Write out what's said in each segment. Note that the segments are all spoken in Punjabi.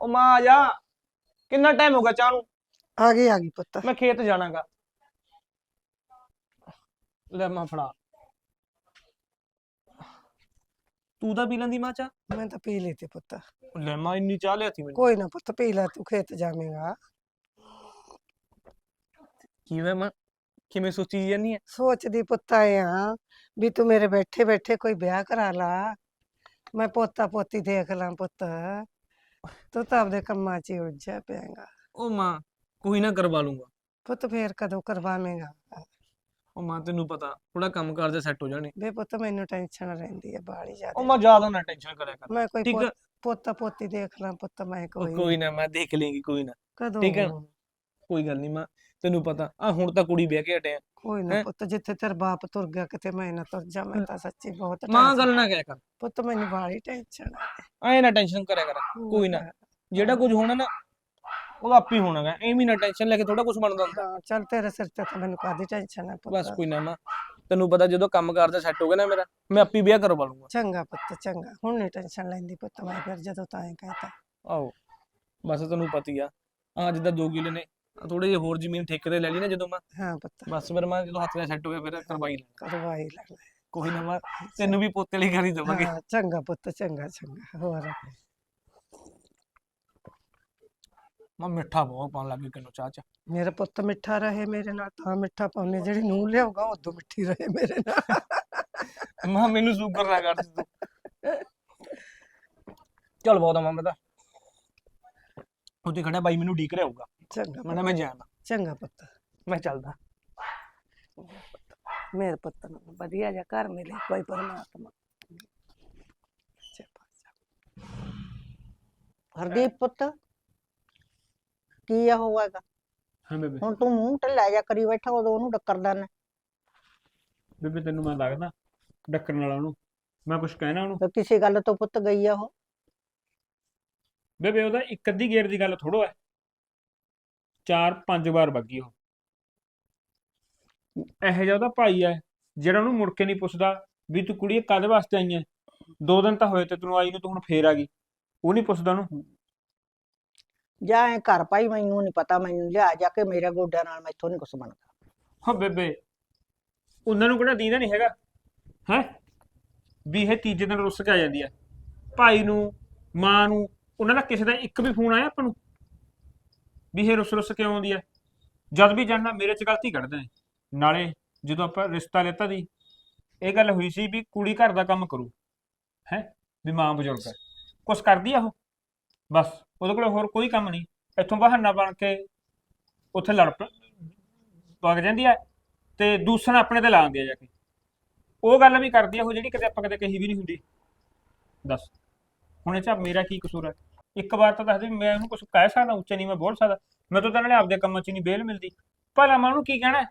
ਉਹ ਮਾਂ ਆ ਜਾ। ਕਿੰਨਾ ਟਾਈਮ ਹੋ ਗਿਆ ਚਾਹ ਨੂੰ? ਆ ਗਈ ਆ ਗਈ ਪੁੱਤ। ਮੈਂ ਖੇਤ ਜਾਣਾਗਾ। ਲੈ ਮਾਂ ਫੜਾ। ਤੂੰ ਤਾਂ ਪੀ ਲੈਂਦੀ ਮਾਂ ਚਾਹ? ਮੈਂ ਤਾਂ ਪੀ ਲਈ ਤੇ ਪੁੱਤ। ਲੈ ਮਾਂ ਇੰਨੀ ਚਾਹ ਲਿਆਤੀ ਮੈਨੂੰ। ਕੋਈ ਨਾ ਪੁੱਤ ਪੀ ਲੈ ਤੂੰ ਖੇਤ ਜਾਵੇਂਗਾ। ਕਿਵੇਂ ਮਾਂ? ਕਿਵੇਂ ਸੋਚੀ ਜਾਂਦੀ ਹੈ ਸੋਚਦੀ ਪੁੱਤ ਆ ਵੀ ਤੂੰ ਮੇਰੇ ਬੈਠੇ ਬੈਠੇ ਕੋਈ ਵਿਆਹ ਕਰਾ ਲਾ। ਮੈਂ ਪੋਤਾ ਪੋਤੀ ਦੇਖ ਲਾਂ ਪੁੱਤ। ਤੂੰ ਤਾਂ ਆਪਦੇ ਕੰਮਾਂ 'ਚ ਹੀ ਉਲਝਿਆ ਪਿਆਂਗਾ। ਉਹ ਮਾਂ ਕੋਈ ਨਾ ਕਰਵਾ ਲੂੰਗਾ। ਪੁੱਤ ਫੇਰ ਕਦੋਂ ਕਰਵਾਵੇਂਗਾ? ਉਹ ਮਾਂ ਤੈਨੂੰ ਪਤਾ ਥੋੜਾ ਕੰਮ ਕਾਰ ਦੇ ਸੈੱਟ ਹੋ ਜਾਣੇ। ਵੇ ਪੁੱਤ ਮੈਨੂੰ ਟੈਨਸ਼ਨ ਰਹਿੰਦੀ ਹੈ ਬਾਹਲੀ ਉਹ ਜ਼ਿਆਦਾ ਮਾਂ ਜ਼ਿਆਦਾ ਨਾ ਟੈਨਸ਼ਨ ਕਰਿਆ ਕਰ। ਮੈਂ ਕੋਈ ਠੀਕ ਆ। ਪੋਤਾ ਪੋਤੀ ਦੇਖ ਲਾਂ ਪੁੱਤ ਮੈਂ ਉਹ ਕੋਈ ਕੋਈ ਨਾ। ਮੈਂ ਦੇਖ ਲੇਂਗੀ ਕੋਈ ਨਾ। ਕਦੋਂ ਠੀਕ ਆ। ਕੋਈ ਗੱਲ ਨਹੀਂ ਮਾਂ ਤੈਨੂੰ ਪਤਾ ਆ ਹੁਣ ਤਾਂ ਕੁੜੀ ਵਿਆਹ ਕੇ ਹਟਿਆ ਕੋਈ ਨਾ ਹੈਂ? ਪੁੱਤ ਜਿੱਥੇ ਤੇਰਾ ਬਾਪ ਤੁਰ ਗਿਆ ਕਿਤੇ ਮੈਂ ਨਾ ਤੁਰ ਜਾ ਮੈਂ ਤਾਂ ਸੱਚੀ ਬਹੁਤ ਮਾਂ tension- ਗੱਲ ਨਾ ਕਹਿ ਕਰ। ਪੁੱਤ ਮੈਨੂੰ ਬਾਹਲੀ ਟੈਨਸ਼ਨ ਐ ਨਾ ਟੈਨਸ਼ਨ ਕਰਿਆ ਕਰ ਕੋਈ ਨਾ। ਜਿਹੜਾ ਕੁਝ ਹੋਣਾ ਨਾ ਉਹਦਾ ਆਪੇ ਹੋਣਾਗਾ ਐਵੇਂ ਨਾ ਟੈਨਸ਼ਨ ਲੈ ਕੇ ਥੋੜਾ ਕੁਝ ਬਣਦਾ ਹੁੰਦਾ। ਚੱਲ ਤੇਰੇ ਸਿਰ ਤੇ ਤਾਂ ਮੈਨੂੰ ਕਾਦੀ ਟੈਨਸ਼ਨ ਹੈ ਬਸ ਕੋਈ ਨਾ ਮਾਂ ਤੈਨੂੰ ਪਤਾ ਜਦੋਂ ਕੰਮ ਕਾਰ ਦਾ ਸੈੱਟ ਹੋ ਗਿਆ ਨਾ ਮੇਰਾ ਮੈਂ ਆਪੇ ਵਿਆਹ ਕਰਵਾ ਲੂੰਗਾ। ਚੰਗਾ ਪੁੱਤ ਚੰਗਾ। ਹੁਣ ਨਹੀਂ ਟੈਨਸ਼ਨ ਲੈਂਦੀ ਪੁੱਤ ਮੈਂ ਫਿਰ ਜਦੋਂ ਤਾਂ ਐ ਕਹਤਾ। ਆਹੋ ਬਸ ਤੈਨੂੰ ਪਤੀ ਆ ਆ ਜਿੱਦਾਂ ਦੋ ਕਿਲੇ ਨੇ ਥੋੜੇ ਜਿਹੇ ਹੋਰ ਜ਼ਮੀਨ ਠੇਕੇ ਤੇ ਲੈ ਲਈ ਨਾ ਜਦੋਂ ਮੈਂ ਹਾਂ ਪੁੱਤ। ਬਸ ਫਿਰ ਮੈਂ ਜਦੋਂ ਹੱਥ ਨਾਲ ਸੈੱਟ ਹੋ ਗਿਆ ਫਿਰ ਕਰਵਾਈ ਲੈਣਾ। ਕਰਵਾਈ ਲੈ ਕੋਈ ਨਾ ਮਾਂ ਤੈਨੂੰ ਵੀ ਪੋਤੇ ਲਈ ਕਰੀ ਦੇਵਾਂਗੇ। ਹਾਂ ਚੰਗਾ ਪੁੱਤ ਚੰਗਾ ਚੰਗਾ ਹੋਰ। ਮੈਂ ਮਿੱਠਾ ਬਹੁਤ ਪਾਉਣ ਲੱਗੀ ਕਿਨੂੰ ਚਾਹ ਚ। ਮੇਰਾ ਪੁੱਤ ਮਿੱਠਾ ਰਹੇ ਮੇਰੇ ਨਾਲ ਤਾਂ ਮਿੱਠਾ ਪਾਉਣੇ ਜਿਹੜੀ ਨੂੰਹ ਲਿਆਊਗਾ ਉਦੋਂ ਮਿੱਠੀ ਰਹੇ ਮੇਰੇ ਨਾਲ। ਮਾਂ ਮੈਨੂੰ ਸ਼ੂਗਰ ਨਾ ਕਰ ਤੂੰ। ਚਲ ਬਹੁਤ ਆ ਮਾਂ ਮੈਂ ਤਾਂ ਉੱਥੇ ਖੜਾ ਬਾਈ ਮੈਨੂੰ ਢੀਕ ਰਿਹਾ ਹੋਊਗਾ। ਚੰਗਾ ਮੈਂ ਕਿਹਾ ਮੈਂ ਜਾਣਾ। ਚੰਗਾ ਪੁੱਤ। ਮੈਂ ਚੱਲਦਾ। ਮੇਰੇ ਪੁੱਤ ਨੂੰ ਵਧੀਆ ਜਿਹਾ ਘਰ ਮਿਲੇ ਕੋਈ ਪਰਮਾਤਮਾ। ਹਰਦੀਪ ਪੁੱਤ ਕੀ ਆ ਹੋਵੇਗਾ ਹਾਂ ਬੇਬੇ। ਹੁਣ ਤੂੰ ਮੂੰਹ ਢਿੱਲਾ ਜਾ ਕਰੀ ਬੈਠਾ ਉਦੋਂ ਉਹਨੂੰ ਡੱਕਰਦਾ ਨਾ। ਬੇਬੇ ਤੈਨੂੰ ਮੈਂ ਲੱਗਦਾ ਡੱਕਣ ਵਾਲਾ ਉਹਨੂੰ। ਮੈਂ ਕੁਝ ਕਹਿਣਾ ਉਹਨੂੰ? ਤੇ ਕਿਸੇ ਗੱਲ ਤੋਂ ਪੁੱਤ ਗਈ ਆ ਉਹ? ਬੇਬੇ ਉਹਦਾ ਇੱਕ ਅੱਧੀ ਗੇਰ ਦੀ ਗੱਲ ਥੋੜੋ ਹੈ। ਚਾਰ ਪੰਜ ਵਾਰ ਵੱਗੀ ਉਹ। ਇਹੋ ਜਿਹਾ ਉਹਦਾ ਭਾਈ ਹੈ ਜਿਹੜਾ ਉਹਨੂੰ ਮੁੜ ਕੇ ਨਹੀਂ ਪੁੱਛਦਾ ਵੀ ਤੂੰ ਕੁੜੀ ਕਦ ਵਾਸਤੇ ਆਈ ਹੈ? ਦੋ ਦਿਨ ਤਾਂ ਹੋਏ ਤੇ ਤੈਨੂੰ ਆਈ ਨੂੰ ਤੂੰ ਹੁਣ ਫੇਰ ਆ ਗਈ। ਉਹ ਨਹੀਂ ਪੁੱਛਦਾ ਉਹਨੂੰ। ਜਾਂ ਐ ਘਰ ਪਾਈ ਮੈਨੂੰ ਨਹੀਂ ਪਤਾ ਮੈਨੂੰ ਲਿਆ ਜਾ ਕੇ ਮੇਰੇ ਗੋਡਿਆਂ ਨਾਲ ਮੈਥੋਂ ਨਹੀਂ ਕੁਛ ਬਣਦਾ। ਹਾਂ ਬੇਬੇ ਉਹਨਾਂ ਨੂੰ ਕਿਹੜਾ ਦੀਦਾ ਨਹੀਂ ਹੈਗਾ ਹੈ? ਵੀ ਇਹ ਤੀਜੇ ਦਿਨ ਰੁੱਸ ਕੇ ਆ ਜਾਂਦੀ ਹੈ। ਭਾਈ ਨੂੰ ਮਾਂ ਨੂੰ ਉਹਨਾਂ ਦਾ ਕਿਸੇ ਦਾ ਇੱਕ ਵੀ ਫੋਨ ਆਇਆ ਆਪਾਂ ਨੂੰ? ਵੀ ਇਹ ਰੁੱਸ ਰੁੱਸ ਕਿਉਂ ਆਉਂਦੀ ਹੈ ਜਦ ਵੀ ਜਾਣਨਾ ਮੇਰੇ 'ਚ ਗਲਤੀ ਕੱਢਦੇ ਨੇ। ਨਾਲੇ ਜਦੋਂ ਆਪਾਂ ਰਿਸ਼ਤਾ ਲੈਤਾ ਦੀ, ਇਹ ਗੱਲ ਹੋਈ ਸੀ ਵੀ ਕੁੜੀ ਘਰ ਦਾ ਕੰਮ ਕਰੂ, ਹੈ? ਵੀ ਮਾਂ ਬਜ਼ੁਰਗ ਹੈ ਕੁਛ ਕਰਦੀ ਆ ਉਹ? ਬਸ, ਉਹਦੇ ਕੋਲ ਹੋਰ ਕੋਈ ਕੰਮ ਨਹੀਂ। ਇੱਥੋਂ ਬਹਾਨਾ ਬਣ ਕੇ ਉੱਥੇ ਲੜ ਪ- ਵਗ ਜਾਂਦੀ ਹੈ ਤੇ ਦੂਸਰਾ ਆਪਣੇ ਤੇ ਲਾ ਆ ਜਾ ਕੇ। ਉਹ ਗੱਲ ਵੀ ਕਰਦੀ ਆ, ਉਹ ਜਿਹੜੀ ਕਦੇ ਆਪਾਂ ਕਦੇ ਕਹੀ ਵੀ ਨਹੀਂ ਹੁੰਦੀ। ਦੱਸ, ਹੁਣ ਇਹ ਚ ਮੇਰਾ ਕੀ ਕਸੂਰ ਹੈ ਇੱਕ ਵਾਰ ਤਾਂ ਦੱਸ ਦੇ ਮੈਂ ਉਹਨੂੰ ਕੁਝ ਕਹਿ ਸਕਦਾ, ਉੱਚੇ ਨਹੀਂ ਮੈਂ ਬੋਲ ਸਕਦਾ। ਮੈਂ ਤਾਂ ਨਾਲੇ ਆਪਦੇ ਕੰਮਾਂ 'ਚ ਨਹੀਂ ਬੇਲ ਮਿਲਦੀ। ਭਲਾ ਮੈਂ ਉਹਨੂੰ ਕੀ ਕਹਿਣਾ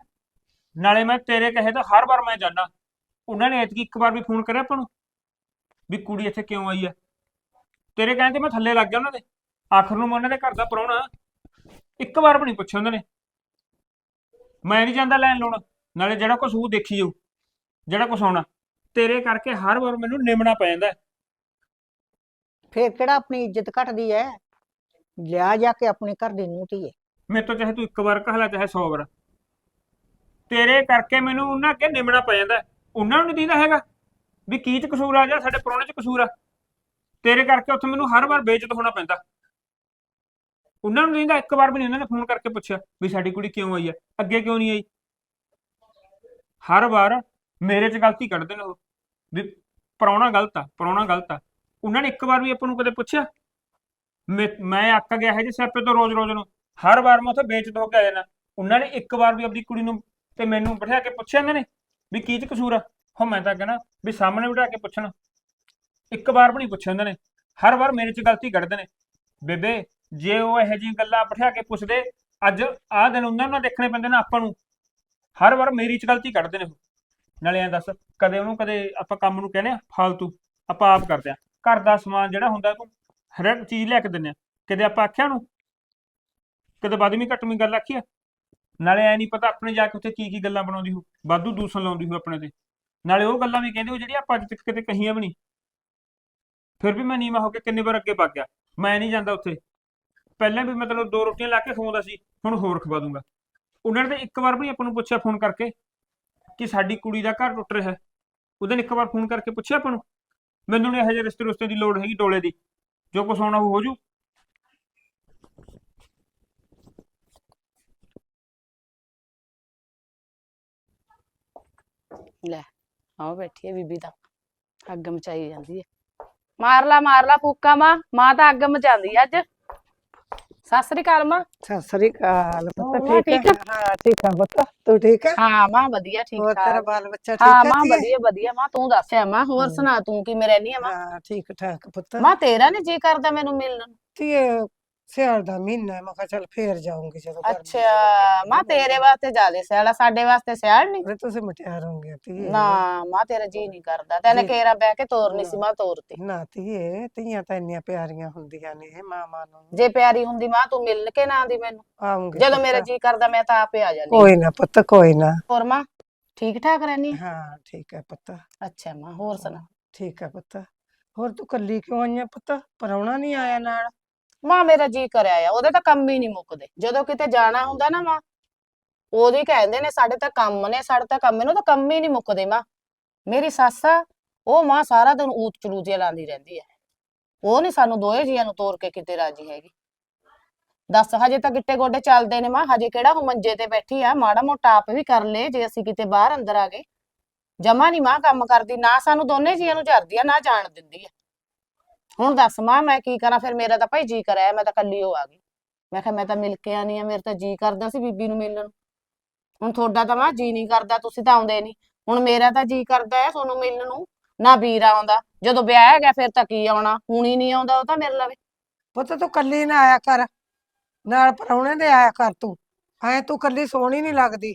ਨਾਲੇ ਮੈਂ ਤੇਰੇ ਕਹੇ ਤਾਂ ਹਰ ਵਾਰ ਮੈਂ ਜਾਣਾ ਉਹਨਾਂ ਨੇ ਐਤਕੀ ਇੱਕ ਵਾਰ ਵੀ ਫੋਨ ਕਰਿਆ ਆਪਾਂ ਨੂੰ? ਵੀ ਕੁੜੀ ਇੱਥੇ ਕਿਉਂ ਆਈ ਹੈ? ਤੇਰੇ ਕਹਿਣ ਤੇ ਮੈਂ ਥੱਲੇ ਲੱਗ ਗਿਆ ਉਹਨਾਂ ਦੇ। ਆਖਰ ਨੂੰ ਮੈਂ ਉਹਨਾਂ ਦੇ ਘਰ ਦਾ ਪ੍ਰਾਹੁਣਾ ਇੱਕ ਵਾਰ ਵੀ ਨਹੀਂ ਪੁੱਛਿਆ ਉਹਨਾਂ ਨੇ। ਮੈਂ ਨਹੀਂ ਜਾਂਦਾ ਲੈਣ ਲਾਉਣ। ਨਾਲੇ ਜਿਹੜਾ ਕੁਛ ਉਹ ਦੇਖੀ ਜਾਊ। ਜਿਹੜਾ ਕੁਛ ਆਉਣਾ। ਤੇਰੇ ਕਰਕੇ ਹਰ ਵਾਰ ਮੈਨੂੰ ਨਿਮਣਾ ਪੈ ਜਾਂਦਾ ਫੇਰ ਕਿਹੜਾ ਆਪਣੀ ਇੱਜ਼ਤ ਘਟਦੀ ਐ? ਲਿਆ ਜਾ ਕੇ ਆਪਣੇ ਘਰ ਦੀ ਨੂੰਹ ਧੀਏ। ਮੇਰੇ ਤੋਂ ਚਾਹੇ ਤੂੰ ਇੱਕ ਵਾਰ ਕਹ ਚਾਹੇ 100 ਵਾਰ। ਤੇਰੇ ਕਰਕੇ ਮੈਨੂੰ ਉਹਨਾਂ ਅੱਗੇ ਨਿਮਣਾ ਪੈ ਜਾਂਦਾ ਹੈ। ਉਹਨਾਂ ਨੂੰ ਨਹੀਂ ਦੀਦਾ ਹੈਗਾ ਵੀ ਕੀ ਚ ਕਸੂਰ ਆ ਜਾਂ ਸਾਡੇ ਪ੍ਰਾਹੁਣੇ ਚ ਕਸੂਰ ਆ। ਤੇਰੇ ਕਰਕੇ ਉੱਥੇ ਮੈਨੂੰ ਹਰ ਵਾਰ ਬੇਇੱਜ਼ਤ ਹੋਣਾ ਪੈਂਦਾ। ਉਹਨਾਂ ਨੂੰ ਦੀਦਾ ਇੱਕ ਵਾਰ ਵੀ ਨਹੀਂ ਉਹਨਾਂ ਨੇ ਫੋਨ ਕਰਕੇ ਪੁੱਛਿਆ ਵੀ ਸਾਡੀ ਕੁੜੀ ਕਿਉਂ ਆਈ ਆ ਅੱਗੇ ਕਿਉਂ ਨਹੀਂ ਆਈ? ਹਰ ਵਾਰ ਮੇਰੇ ਚ ਗਲਤੀ ਕੱਢਦੇ ਨੇ ਉਹ। ਵੀ ਪ੍ਰਾਹੁਣਾ ਗਲਤ ਆ, ਪ੍ਰਾਹੁਣਾ ਗਲਤ ਆ। ਉਹਨਾਂ ਨੇ ਇੱਕ ਵਾਰ ਵੀ ਆਪਾਂ ਨੂੰ ਕਦੇ ਪੁੱਛਿਆ? ਮੈਂ ਮੈਂ ਅੱਕ ਗਿਆ ਹੈ ਜੀ ਸਿਆਪੇ ਤੋਂ ਰੋਜ਼-ਰੋਜ਼ ਨੂੰ। ਹਰ ਵਾਰ ਮੈਂ ਉੱਥੇ ਬੇਇੱਜ਼ਤ ਹੋ ਕੇ ਆ ਜਾਣਾ ਉਹਨਾਂ ਨੇ ਇੱਕ ਵਾਰ ਵੀ ਆਪਣੀ ਕੁੜੀ ਨੂੰ ਤੇ ਮੈਨੂੰ ਬਿਠਾ ਕੇ ਪੁੱਛਿਆ ਇਹਨਾਂ ਨੇ ਵੀ ਕੀ ਚ ਕਸੂਰ ਆ? ਹੋ ਮੈਂ ਤਾਂ ਕਹਿਣਾ ਵੀ ਸਾਹਮਣੇ ਬਿਠਾ ਕੇ ਪੁੱਛਣ। ਇੱਕ ਵਾਰ ਵੀ ਨਹੀਂ ਪੁੱਛਿਆ ਉਹਨਾਂ ਨੇ। ਹਰ ਵਾਰ ਮੇਰੇ ਚ ਗਲਤੀ ਕੱਢਦੇ ਨੇ। ਬੇਬੇ, ਜੇ ਉਹ ਇਹੋ ਜਿਹੀਆਂ ਗੱਲਾਂ ਬਿਠਾ ਕੇ ਪੁੱਛਦੇ, ਅੱਜ ਆਹ ਦਿਨ ਉਹਨਾਂ ਨੂੰ ਨਾ ਦੇਖਣੇ ਪੈਂਦੇ ਨੇ ਆਪਾਂ ਨੂੰ। ਹਰ ਵਾਰ ਮੇਰੀ ਚ ਗਲਤੀ ਕੱਢਦੇ ਨੇ ਉਹ। ਨਾਲੇ ਐਂ ਦੱਸ, ਕਦੇ ਉਹਨੂੰ ਕਦੇ ਆਪਾਂ ਕੰਮ ਨੂੰ ਕਹਿੰਦੇ ਆ? ਫਾਲਤੂ। ਆਪਾਂ ਆਪ ਕਰਦੇ ਆ। ਘਰ ਦਾ ਸਮਾਨ ਜਿਹੜਾ ਹੁੰਦਾ ਤੂੰ ਹਰ ਇੱਕ ਚੀਜ਼ ਲੈ ਕੇ ਦਿੰਦੇ ਆ ਕਦੇ ਆਪਾਂ ਆਖਿਆ ਨੂੰ ਕਦੇ ਬਾਦਮੀ ਘਟਮੀ ਗੱਲ ਆਖੀ ਆ? ਨਾਲੇ ਐ ਨਹੀਂ ਪਤਾ ਆਪਣੇ ਜਾ ਕੇ ਉੱਥੇ ਕੀ ਕੀ ਗੱਲਾਂ ਬਣਾਉਂਦੀ ਹੋ ਬਾਦੂ ਦੂਸਣ ਲਾਉਂਦੀ ਹੋ ਆਪਣੇ ਤੇ। ਨਾਲੇ ਉਹ ਗੱਲਾਂ ਵੀ ਕਹਿੰਦੇ ਹੋ ਜਿਹੜੀ ਆਪਾਂ ਅੱਜ ਤੱਕ ਕਿਤੇ ਕਹੀਆਂ ਵੀ ਨਹੀਂ ਫਿਰ ਵੀ ਮੈਂ ਨੀਵਾਂ ਹੋ ਕੇ ਕਿੰਨੇ ਵਾਰ ਅੱਗੇ ਵਗ ਗਿਆ। ਮੈਂ ਨਹੀਂ ਜਾਂਦਾ ਉੱਥੇ। ਪਹਿਲਾਂ ਵੀ ਮਤਲਬ ਦੋ ਰੋਟੀਆਂ ਲਾ ਕੇ ਖਵਾਉਂਦਾ ਸੀ, ਹੁਣ ਹੋਰ ਖਵਾ ਦੂੰਗਾ। ਉਹਨਾਂ ਨੇ ਤਾਂ ਇੱਕ ਵਾਰ ਵੀ ਆਪਾਂ ਨੂੰ ਪੁੱਛਿਆ ਫੋਨ ਕਰਕੇ ਕਿ ਸਾਡੀ ਕੁੜੀ ਦਾ ਘਰ ਟੁੱਟ ਰਿਹਾ ਉਹਦੇ ਨੇ ਇੱਕ ਵਾਰ ਫੋਨ ਕਰਕੇ ਪੁੱਛਿਆ ਆਪਾਂ ਨੂੰ? ਮੈਨੂੰ ਨਹੀਂ ਇਹੋ ਜਿਹੇ ਰਿਸ਼ਤੇ ਰੁਸ਼ਤੇ ਦੀ ਲੋੜ ਹੈਗੀ ਡੋਲੇ ਦੀ। ਜੋ ਕੁਛ ਹੋਣਾ ਉਹ ਹੋ ਜੂ ਲੈ ਆਹ ਬੈਠੀ ਹੈ ਬੀਬੀ ਤਾਂ। ਅੱਗ ਮਚਾਈ ਜਾਂਦੀ ਹੈ ਮਾਰ ਲਾ ਮਾਰ ਲਾ ਫੂਕਾ ਮਾਂ। ਮਾਂ ਤਾਂ ਅੱਗ ਮਚਾਉਂਦੀ ਆ ਅੱਜ। ਸਤਿ ਸ੍ਰੀ ਅਕਾਲ ਮਾਂ। ਸਤਿ ਸ੍ਰੀ ਅਕਾਲ ਪੁੱਤ ਠੀਕ ਹੈ? ਹਾਂ ਠੀਕ ਹੈ ਪੁੱਤ ਤੂੰ ਠੀਕ ਹੈ ਹਾਂ ਮਾਂ ਵਧੀਆ ਠੀਕ ਹੋਰ ਤੇਰਾ ਬਾਲ ਬੱਚਾ ਠੀਕ ਹਾਂ ਹੈ ਮਾਂ? ਵਧੀਆ ਵਧੀਆ ਮਾਂ ਤੂੰ ਦੱਸਿਆ ਮਾਂ ਹੋਰ। ਸੁਣਾ ਤੂੰ ਕਿਵੇਂ ਰਹਿਨੀ ਆ ਮਾਂ? ਹਾਂ ਠੀਕ ਠਾਕ ਪੁੱਤ। ਮਾਂ ਤੇਰਾ ਨੀ ਜੀ ਕਰਦਾ ਮੈਨੂੰ ਮਿਲਣ। ਧੀਏ ਸਿਆਲ ਦਾ ਮਹੀਨਾ ਹੈ, ਮੈਂ ਕਿਹਾ ਚੱਲ ਫੇਰ ਜਾਊਂਗੀ ਜਦੋਂ ਗਰਮੀ ਅੱਛਾ। ਮਾਂ ਤੇਰੇ ਵਾਸਤੇ ਜ਼ਿਆਦੇ ਸਿਆਲਾ ਸਾਡੇ ਵਾਸਤੇ ਸਿਆਲ ਨਹੀਂ? ਅਰੇ ਤੁਸੀਂ ਮਟਿਆਰ ਹੋਗੇ ਧੀਏ। ਨਾ ਮਾਂ ਤੇਰਾ ਜੀ ਨਹੀਂ ਕਰਦਾ। ਤੈਨੇ। ਕੇਰਾ ਬਹਿ ਕੇ ਤੋਰਨੀ ਸੀ। ਮਾਂ ਤੋਰਤੀ ਨਾ ਧੀਏ ਧੀਆਂ ਤਾਂ ਇੰਨੀਆਂ ਪਿਆਰੀਆਂ ਹੁੰਦੀਆਂ ਨੇ ਮਾਵਾਂ ਨੂੰ। ਜੇ ਪਿਆਰੀ ਹੁੰਦੀ ਮਾਂ ਤੂੰ ਮਿਲ ਕੇ ਨਾ ਆਂਦੀ ਮੈਨੂੰ। ਆਉਂਗੀ ਜਦੋਂ ਮੇਰਾ ਜੀ ਕਰਦਾ ਮੈਂ ਤਾਂ ਆਪੇ ਆ ਜਾਂਦੀ। ਕੋਈ ਨਾ ਪੁੱਤ ਕੋਈ ਨਾ। ਹੋਰ ਮਾਂ ਠੀਕ ਠਾਕ ਰਹਿਨੀ ਆ? ਹਾਂ ਠੀਕ ਹੈ ਪੁੱਤ। ਅੱਛਾ ਮਾਂ ਹੋਰ ਸੁਣਾ। ਠੀਕ ਹੈ ਪੁੱਤ। ਹੋਰ ਤੂੰ ਕੱਲੀ ਕਿਉਂ ਆਈਆਂ ਪੁੱਤ? ਪਰਾਉਣਾ ਨਹੀਂ ਆਇਆ ਨਾਲ? ਮਾਂ ਮੇਰਾ ਜੀ ਕਰਿਆ ਆ, ਉਹਦੇ ਤਾਂ ਕੰਮ ਹੀ ਨਹੀਂ ਮੁੱਕਦੇ। ਜਦੋਂ ਕਿਤੇ ਜਾਣਾ ਹੁੰਦਾ ਨਾ ਮਾਂ ਉਹਦੇ ਕਹਿੰਦੇ ਨੇ, ਸਾਡੇ ਤਾਂ ਕੰਮ ਨੇ, ਸਾਡੇ ਤਾਂ ਕੰਮ ਨੇ ਉਹ ਤਾਂ ਕੰਮ ਹੀ ਨਹੀਂ ਮੁੱਕਦੇ ਮਾਂ। ਮੇਰੀ ਸੱਸ ਆ, ਉਹ ਮਾਂ ਸਾਰਾ ਦਿਨ ਊਤ ਚਲੂਤੀਆਂ ਲਾਉਂਦੀ ਰਹਿੰਦੀ ਹੈ ਉਹ ਨਹੀਂ ਸਾਨੂੰ ਦੋਏ ਜੀਆਂ ਨੂੰ ਤੋਰ ਕੇ ਕਿਤੇ ਰਾਜੀ ਹੈਗੀ। ਦੱਸ, ਹਜੇ ਤਾਂ ਗਿੱਟੇ ਗੋਡੇ ਚੱਲਦੇ ਨੇ ਮਾਂ, ਹਜੇ ਕਿਹੜਾ ਉਹ ਮੰਜੇ ਤੇ ਬੈਠੀ ਆ, ਮਾੜਾ ਮੋਟਾ ਆਪ ਵੀ ਕਰ ਲੇ, ਜੇ ਅਸੀਂ ਕਿਤੇ ਬਾਹਰ ਅੰਦਰ ਆ ਗਏ। ਜਮਾ ਨਹੀਂ ਮਾਂ ਕੰਮ ਕਰਦੀ, ਨਾ ਸਾਨੂੰ ਦੋਨੇ ਜੀਆਂ ਨੂੰ ਝਰਦੀ ਆ, ਨਾ ਜਾਣ ਦਿੰਦੀ ਆ। ਹੁਣ ਦੱਸ ਮਾਂ ਮੈਂ ਕੀ ਕਰਾਂ? ਫਿਰ ਮੇਰਾ ਤਾਂ ਭਾਈ ਜੀ ਕਰਿਆ ਮੈਂ ਤਾਂ ਕੱਲੀ ਹੋ ਆ ਗਈ। ਮੈਂ ਕਿਹਾ ਮੈਂ ਤਾਂ ਮਿਲ ਕੇ ਆਨੀ ਆ ਮੇਰੇ ਤਾਂ ਜੀ ਕਰਦਾ ਸੀ ਬੀਬੀ ਨੂੰ ਮਿਲਣ। ਹੁਣ ਤੁਹਾਡਾ ਤਾਂ ਮਾਂ ਜੀ ਨਹੀਂ ਕਰਦਾ ਤੁਸੀਂ ਤਾਂ ਆਉਂਦੇ ਨਹੀਂ। ਹੁਣ ਮੇਰਾ ਤਾਂ ਜੀ ਕਰਦਾ ਹੈ ਤੁਹਾਨੂੰ ਮਿਲਣ ਨੂੰ ਨਾ ਵੀਰ ਆਉਂਦਾ। ਜਦੋਂ ਵਿਆਹ ਗਿਆ ਫਿਰ ਤਾਂ ਕੀ ਆਉਣਾ? ਹੁਣ ਹੀ ਨਹੀਂ ਆਉਂਦਾ ਉਹ ਤਾਂ ਮੇਰੇ ਲਵੇ। ਪੁੱਤ ਤੂੰ ਕੱਲੀ ਨਾ ਆਇਆ ਕਰ। ਨਾਲ ਪਰਾਉਣੇ ਦੇ ਆਇਆ ਕਰ ਤੂੰ। ਐ ਤੂੰ ਕੱਲੀ ਸੋਹਣੀ ਨਹੀਂ ਲੱਗਦੀ।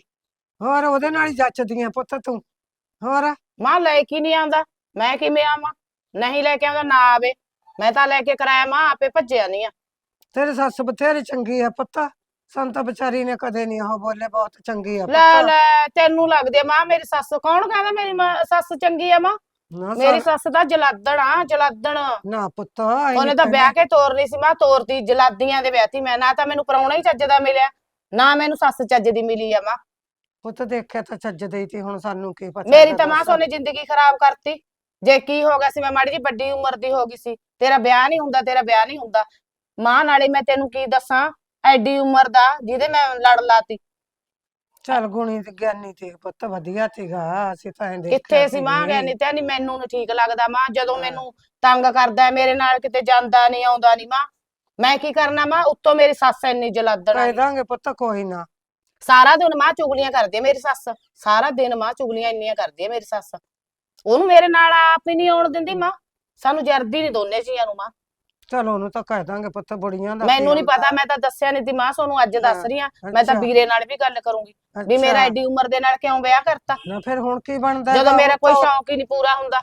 ਹੋਰ ਉਹਦੇ ਨਾਲ ਹੀ ਜੱਚਦੀਆਂ ਪੁੱਤ ਤੂੰ। ਹੋਰ? ਮਾਂ ਲੈ ਕੇ ਨਹੀਂ ਆਉਂਦਾ। ਮੈਂ ਕਿਵੇਂ ਆਵਾਂ? ਨਹੀਂ ਲੈ ਕੇ ਆਉਂਦਾ ਨਾ ਆਵੇ। ਮੈਂ ਤਾਂ ਲੈ ਕੇ ਕਰਾਇਆ ਮਾਂ ਆਪੇ ਭੱਜਿਆ ਨਹੀਂ ਆ। ਤੇਰੀ ਸੱਸ ਬਥੇਰੀ ਚੰਗੀ ਆ ਪੁੱਤ। ਸਾਨੂੰ ਤਾਂ ਵਿਚਾਰੀ ਨੇ ਕਦੇ ਨਹੀਂ ਉਹ ਬੋਲੇ ਬਹੁਤ ਚੰਗੀ ਆ ਲੈ ਪੁੱਤ। ਲੈ ਤੈਨੂੰ ਲੱਗਦੀ ਆ ਮਾਂ ਮੇਰੀ ਸੱਸ ਕੌਣ ਕਹਿੰਦਾ ਮੇਰੀ ਮਾਂ ਸੱਸ ਚੰਗੀ ਆ ਮਾਂ? ਨਾ ਮੇਰੀ ਸੱਸ ਤਾਂ ਜਲਾਦਣ ਆ ਜਲਾਦਣ। ਨਾ ਪੁੱਤ ਆਈ ਉਹਨੇ ਤਾਂ। ਵਿਆਹ ਕੇ ਤੋਰਨੀ ਸੀ ਮੈਂ ਤੋਰਤੀ ਜਲਾਦੀਆਂ ਦੇ ਵਿਆਹਤੀ ਮੈਂ। ਨਾ ਤਾਂ ਮੈਨੂੰ ਪ੍ਰਾਹੁਣਾ ਹੀ ਚੱਜ ਦਾ ਮਿਲਿਆ ਨਾ ਮੈਨੂੰ ਸੱਸ ਚੱਜ ਦੀ ਮਿਲੀ ਆ ਮਾਂ। ਪੁੱਤ ਦੇਖਿਆ ਤਾਂ ਚੱਜ ਦੇਈ ਤੀ ਹੁਣ ਸਾਨੂੰ ਕੀ ਪਤਾ ਮੇਰੀ ਤਾਂ ਮਾਂ। ਸੋਨੇ ਜ਼ਿੰਦਗੀ ਖਰਾਬ ਕਰਤੀ। ਜੇ ਕੀ ਹੋ ਗਿਆ ਸੀ ਮੈਂ ਮਾੜੀ ਜੀ ਵੱਡੀ ਉਮਰ ਦੀ ਹੋ ਗਈ ਸੀ। ਤੇਰਾ ਵਿਆਹ ਨਹੀਂ ਹੁੰਦਾ ਤੇਰਾ ਵਿਆਹ ਨਹੀਂ ਹੁੰਦਾ। ਮਾਂ ਨਾਲੇ ਮੈਂ ਤੈਨੂੰ ਕੀ ਦੱਸਾਂ? ਐਡੀ ਉਮਰ ਦਾ ਜਿਹਦੇ ਮੈਂ ਲੜ ਲਾਤੀ। ਚੱਲ ਗੁਣੀ ਤੇ ਗਿਆਨੀ ਤੇ ਪੁੱਤ ਵਧੀਆ ਸੀਗਾ ਅਸੀਂ ਤਾਂ ਐਂ ਦੇਖਿਆ ਕਿੱਥੇ ਸੀ ਮਾਂ? ਸੀਗੇ। ਗਿਆ ਨਹੀਂ ਤੇ ਨਹੀਂ ਮੈਨੂੰ ਨੀ ਠੀਕ ਲੱਗਦਾ ਮਾਂ ਜਦੋਂ ਮੈਨੂੰ ਤੰਗ ਕਰਦਾ ਹੈ, ਮੇਰੇ ਨਾਲ ਕਿਤੇ ਜਾਂਦਾ ਨਹੀਂ ਆਉਂਦਾ ਨਹੀਂ ਮਾਂ। ਮੈਂ ਕੀ ਕਰਨਾ ਮਾਂ? ਉੱਤੋਂ ਮੇਰੀ ਸੱਸ ਇੰਨੀ ਜਲਾਦਣ ਕਹਿ ਦਾਂਗੇ ਪੁੱਤ ਕੋਈ ਨਾ। ਸਾਰਾ ਦਿਨ ਮਾਂ ਚੁਗਲੀਆਂ ਕਰਦੀ ਹੈ ਮੇਰੀ ਸੱਸ। ਸਾਰਾ ਦਿਨ ਮਾਂ ਚੁਗਲੀਆਂ ਇੰਨੀਆਂ ਕਰਦੀ ਹੈ ਮੇਰੀ ਸੱਸ। ਉਹਨੂੰ ਮੇਰੇ ਨਾਲ ਆਪ ਹੀ ਨਹੀਂ ਆਉਣ ਦਿੰਦੀ ਮਾਂ। ਸਾਨੂੰ ਜਰਦੀ ਨਹੀਂ ਦੋਨੇ ਜੀਆਂ ਨੂੰ ਮਾਂ। ਚਲ ਉਹਨੂੰ ਤਾਂ ਕਹਿ ਦਾਂਗੇ ਪੁੱਤ ਬੁੜੀਆਂ ਦਾ ਮੈਨੂੰ ਨਹੀਂ। ਪਤਾ ਮੈਂ ਤਾਂ ਦੱਸਿਆ ਨਹੀਂ ਤੀ ਮਾਂ ਤੁਹਾਨੂੰ ਅੱਜ ਦੱਸ ਰਹੀ ਆ। ਮੈਂ ਤਾਂ ਵੀਰੇ ਨਾਲ ਵੀ ਗੱਲ ਕਰੂੰਗੀ ਵੀ ਮੇਰਾ। ਐਡੀ ਉਮਰ ਦੇ ਨਾਲ ਕਿਉਂ ਵਿਆਹ ਕਰਤਾ? ਨਾ ਫਿਰ ਹੁਣ ਕੀ ਬਣਦਾ ਜਦੋਂ? ਮੇਰਾ ਕੋਈ ਸ਼ੌਂਕ ਹੀ ਨਹੀਂ ਪੂਰਾ ਹੁੰਦਾ।